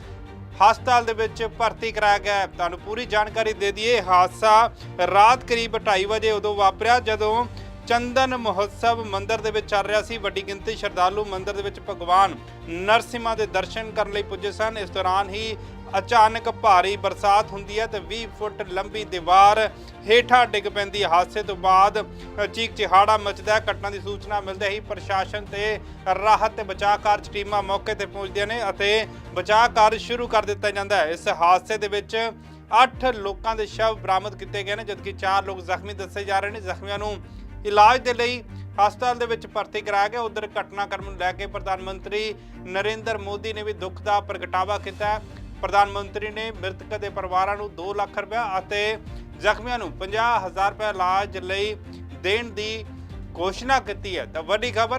ਹਸਪਤਾਲ ਦੇ ਵਿੱਚ ਭਰਤੀ ਕਰਾਇਆ ਗਿਆ ਤੁਹਾਨੂੰ ਪੂਰੀ ਜਾਣਕਾਰੀ ਦੇ ਦਈਏ ਹਾਦਸਾ ਰਾਤ ਕਰੀਬ 2:30 ਵਜੇ ਉਦੋਂ ਵਾਪਰਿਆ, ਜਦੋਂ ਚੰਦਨ ਮਹੋਤਸਵ ਮੰਦਿਰ ਦੇ ਵਿੱਚ ਚੱਲ ਰਿਹਾ ਸੀ। ਵੱਡੀ ਗਿਣਤੀ ਸ਼ਰਧਾਲੂ ਮੰਦਿਰ ਦੇ ਵਿੱਚ ਭਗਵਾਨ ਨਰਸਿਮਾ ਦੇ ਦਰਸ਼ਨ ਕਰਨ ਲਈ ਪੁੱਜੇ ਸਨ। ਇਸ ਦੌਰਾਨ ਹੀ ਅਚਾਨਕ ਭਾਰੀ ਬਰਸਾਤ ਹੁੰਦੀ ਹੈ ਤੇ 20 ਫੁੱਟ ਲੰਬੀ ਦੀਵਾਰ ਹੇਠਾਂ ਡਿੱਗ ਪੈਂਦੀ ਹਾਦਸੇ ਤੋਂ ਬਾਅਦ ਚੀਕ ਚਿਹਾੜਾ ਮਚਦਾ ਘਟਨਾ ਦੀ ਸੂਚਨਾ ਮਿਲਦੇ ਹੀ ਪ੍ਰਸ਼ਾਸਨ ਤੇ ਰਾਹਤ ਤੇ ਬਚਾਅ ਕਾਰਜ ਟੀਮਾਂ ਮੌਕੇ ਤੇ ਪਹੁੰਚਦੀਆਂ ਨੇ ਅਤੇ ਬਚਾਅ ਕਾਰਜ ਸ਼ੁਰੂ ਕਰ ਦਿੱਤਾ ਜਾਂਦਾ ਹੈ। ਇਸ ਹਾਦਸੇ ਦੇ ਵਿੱਚ 8 ਲੋਕਾਂ ਦੇ ਸ਼ਵ ਬਰਾਮਦ ਕੀਤੇ ਗਏ ਨੇ, ਜਦਕਿ 4 ਲੋਕ ਜ਼ਖਮੀ ਦੱਸੇ ਜਾ ਰਹੇ ਨੇ। ਜ਼ਖਮੀਆਂ ਨੂੰ ਇਲਾਜ ਦੇ ਲਈ ਹਸਪਤਾਲ ਦੇ ਵਿੱਚ ਭਰਤੀ ਕਰਾਇਆ ਗਿਆ। ਉਧਰ ਘਟਨਾਕ੍ਰਮ ਨੂੰ ਲੈ ਕੇ ਪ੍ਰਧਾਨ ਮੰਤਰੀ ਨਰਿੰਦਰ ਮੋਦੀ ਨੇ ਵੀ ਦੁੱਖ ਦਾ ਪ੍ਰਗਟਾਵਾ ਕੀਤਾ ਪ੍ਰਧਾਨ ਮੰਤਰੀ ਨੇ ਮ੍ਰਿਤਕ ਦੇ ਪਰਿਵਾਰਾਂ ਨੂੰ 2 ਲੱਖ ਰੁਪਏ ਅਤੇ ਜ਼ਖਮੀਆਂ ਨੂੰ 50000 ਰੁਪਏ ਇਲਾਜ ਲਈ ਦੇਣ ਦੀ ਘੋਸ਼ਣਾ ਕੀਤੀ ਹੈ। ਤਾਂ ਵੱਡੀ ਖਬਰ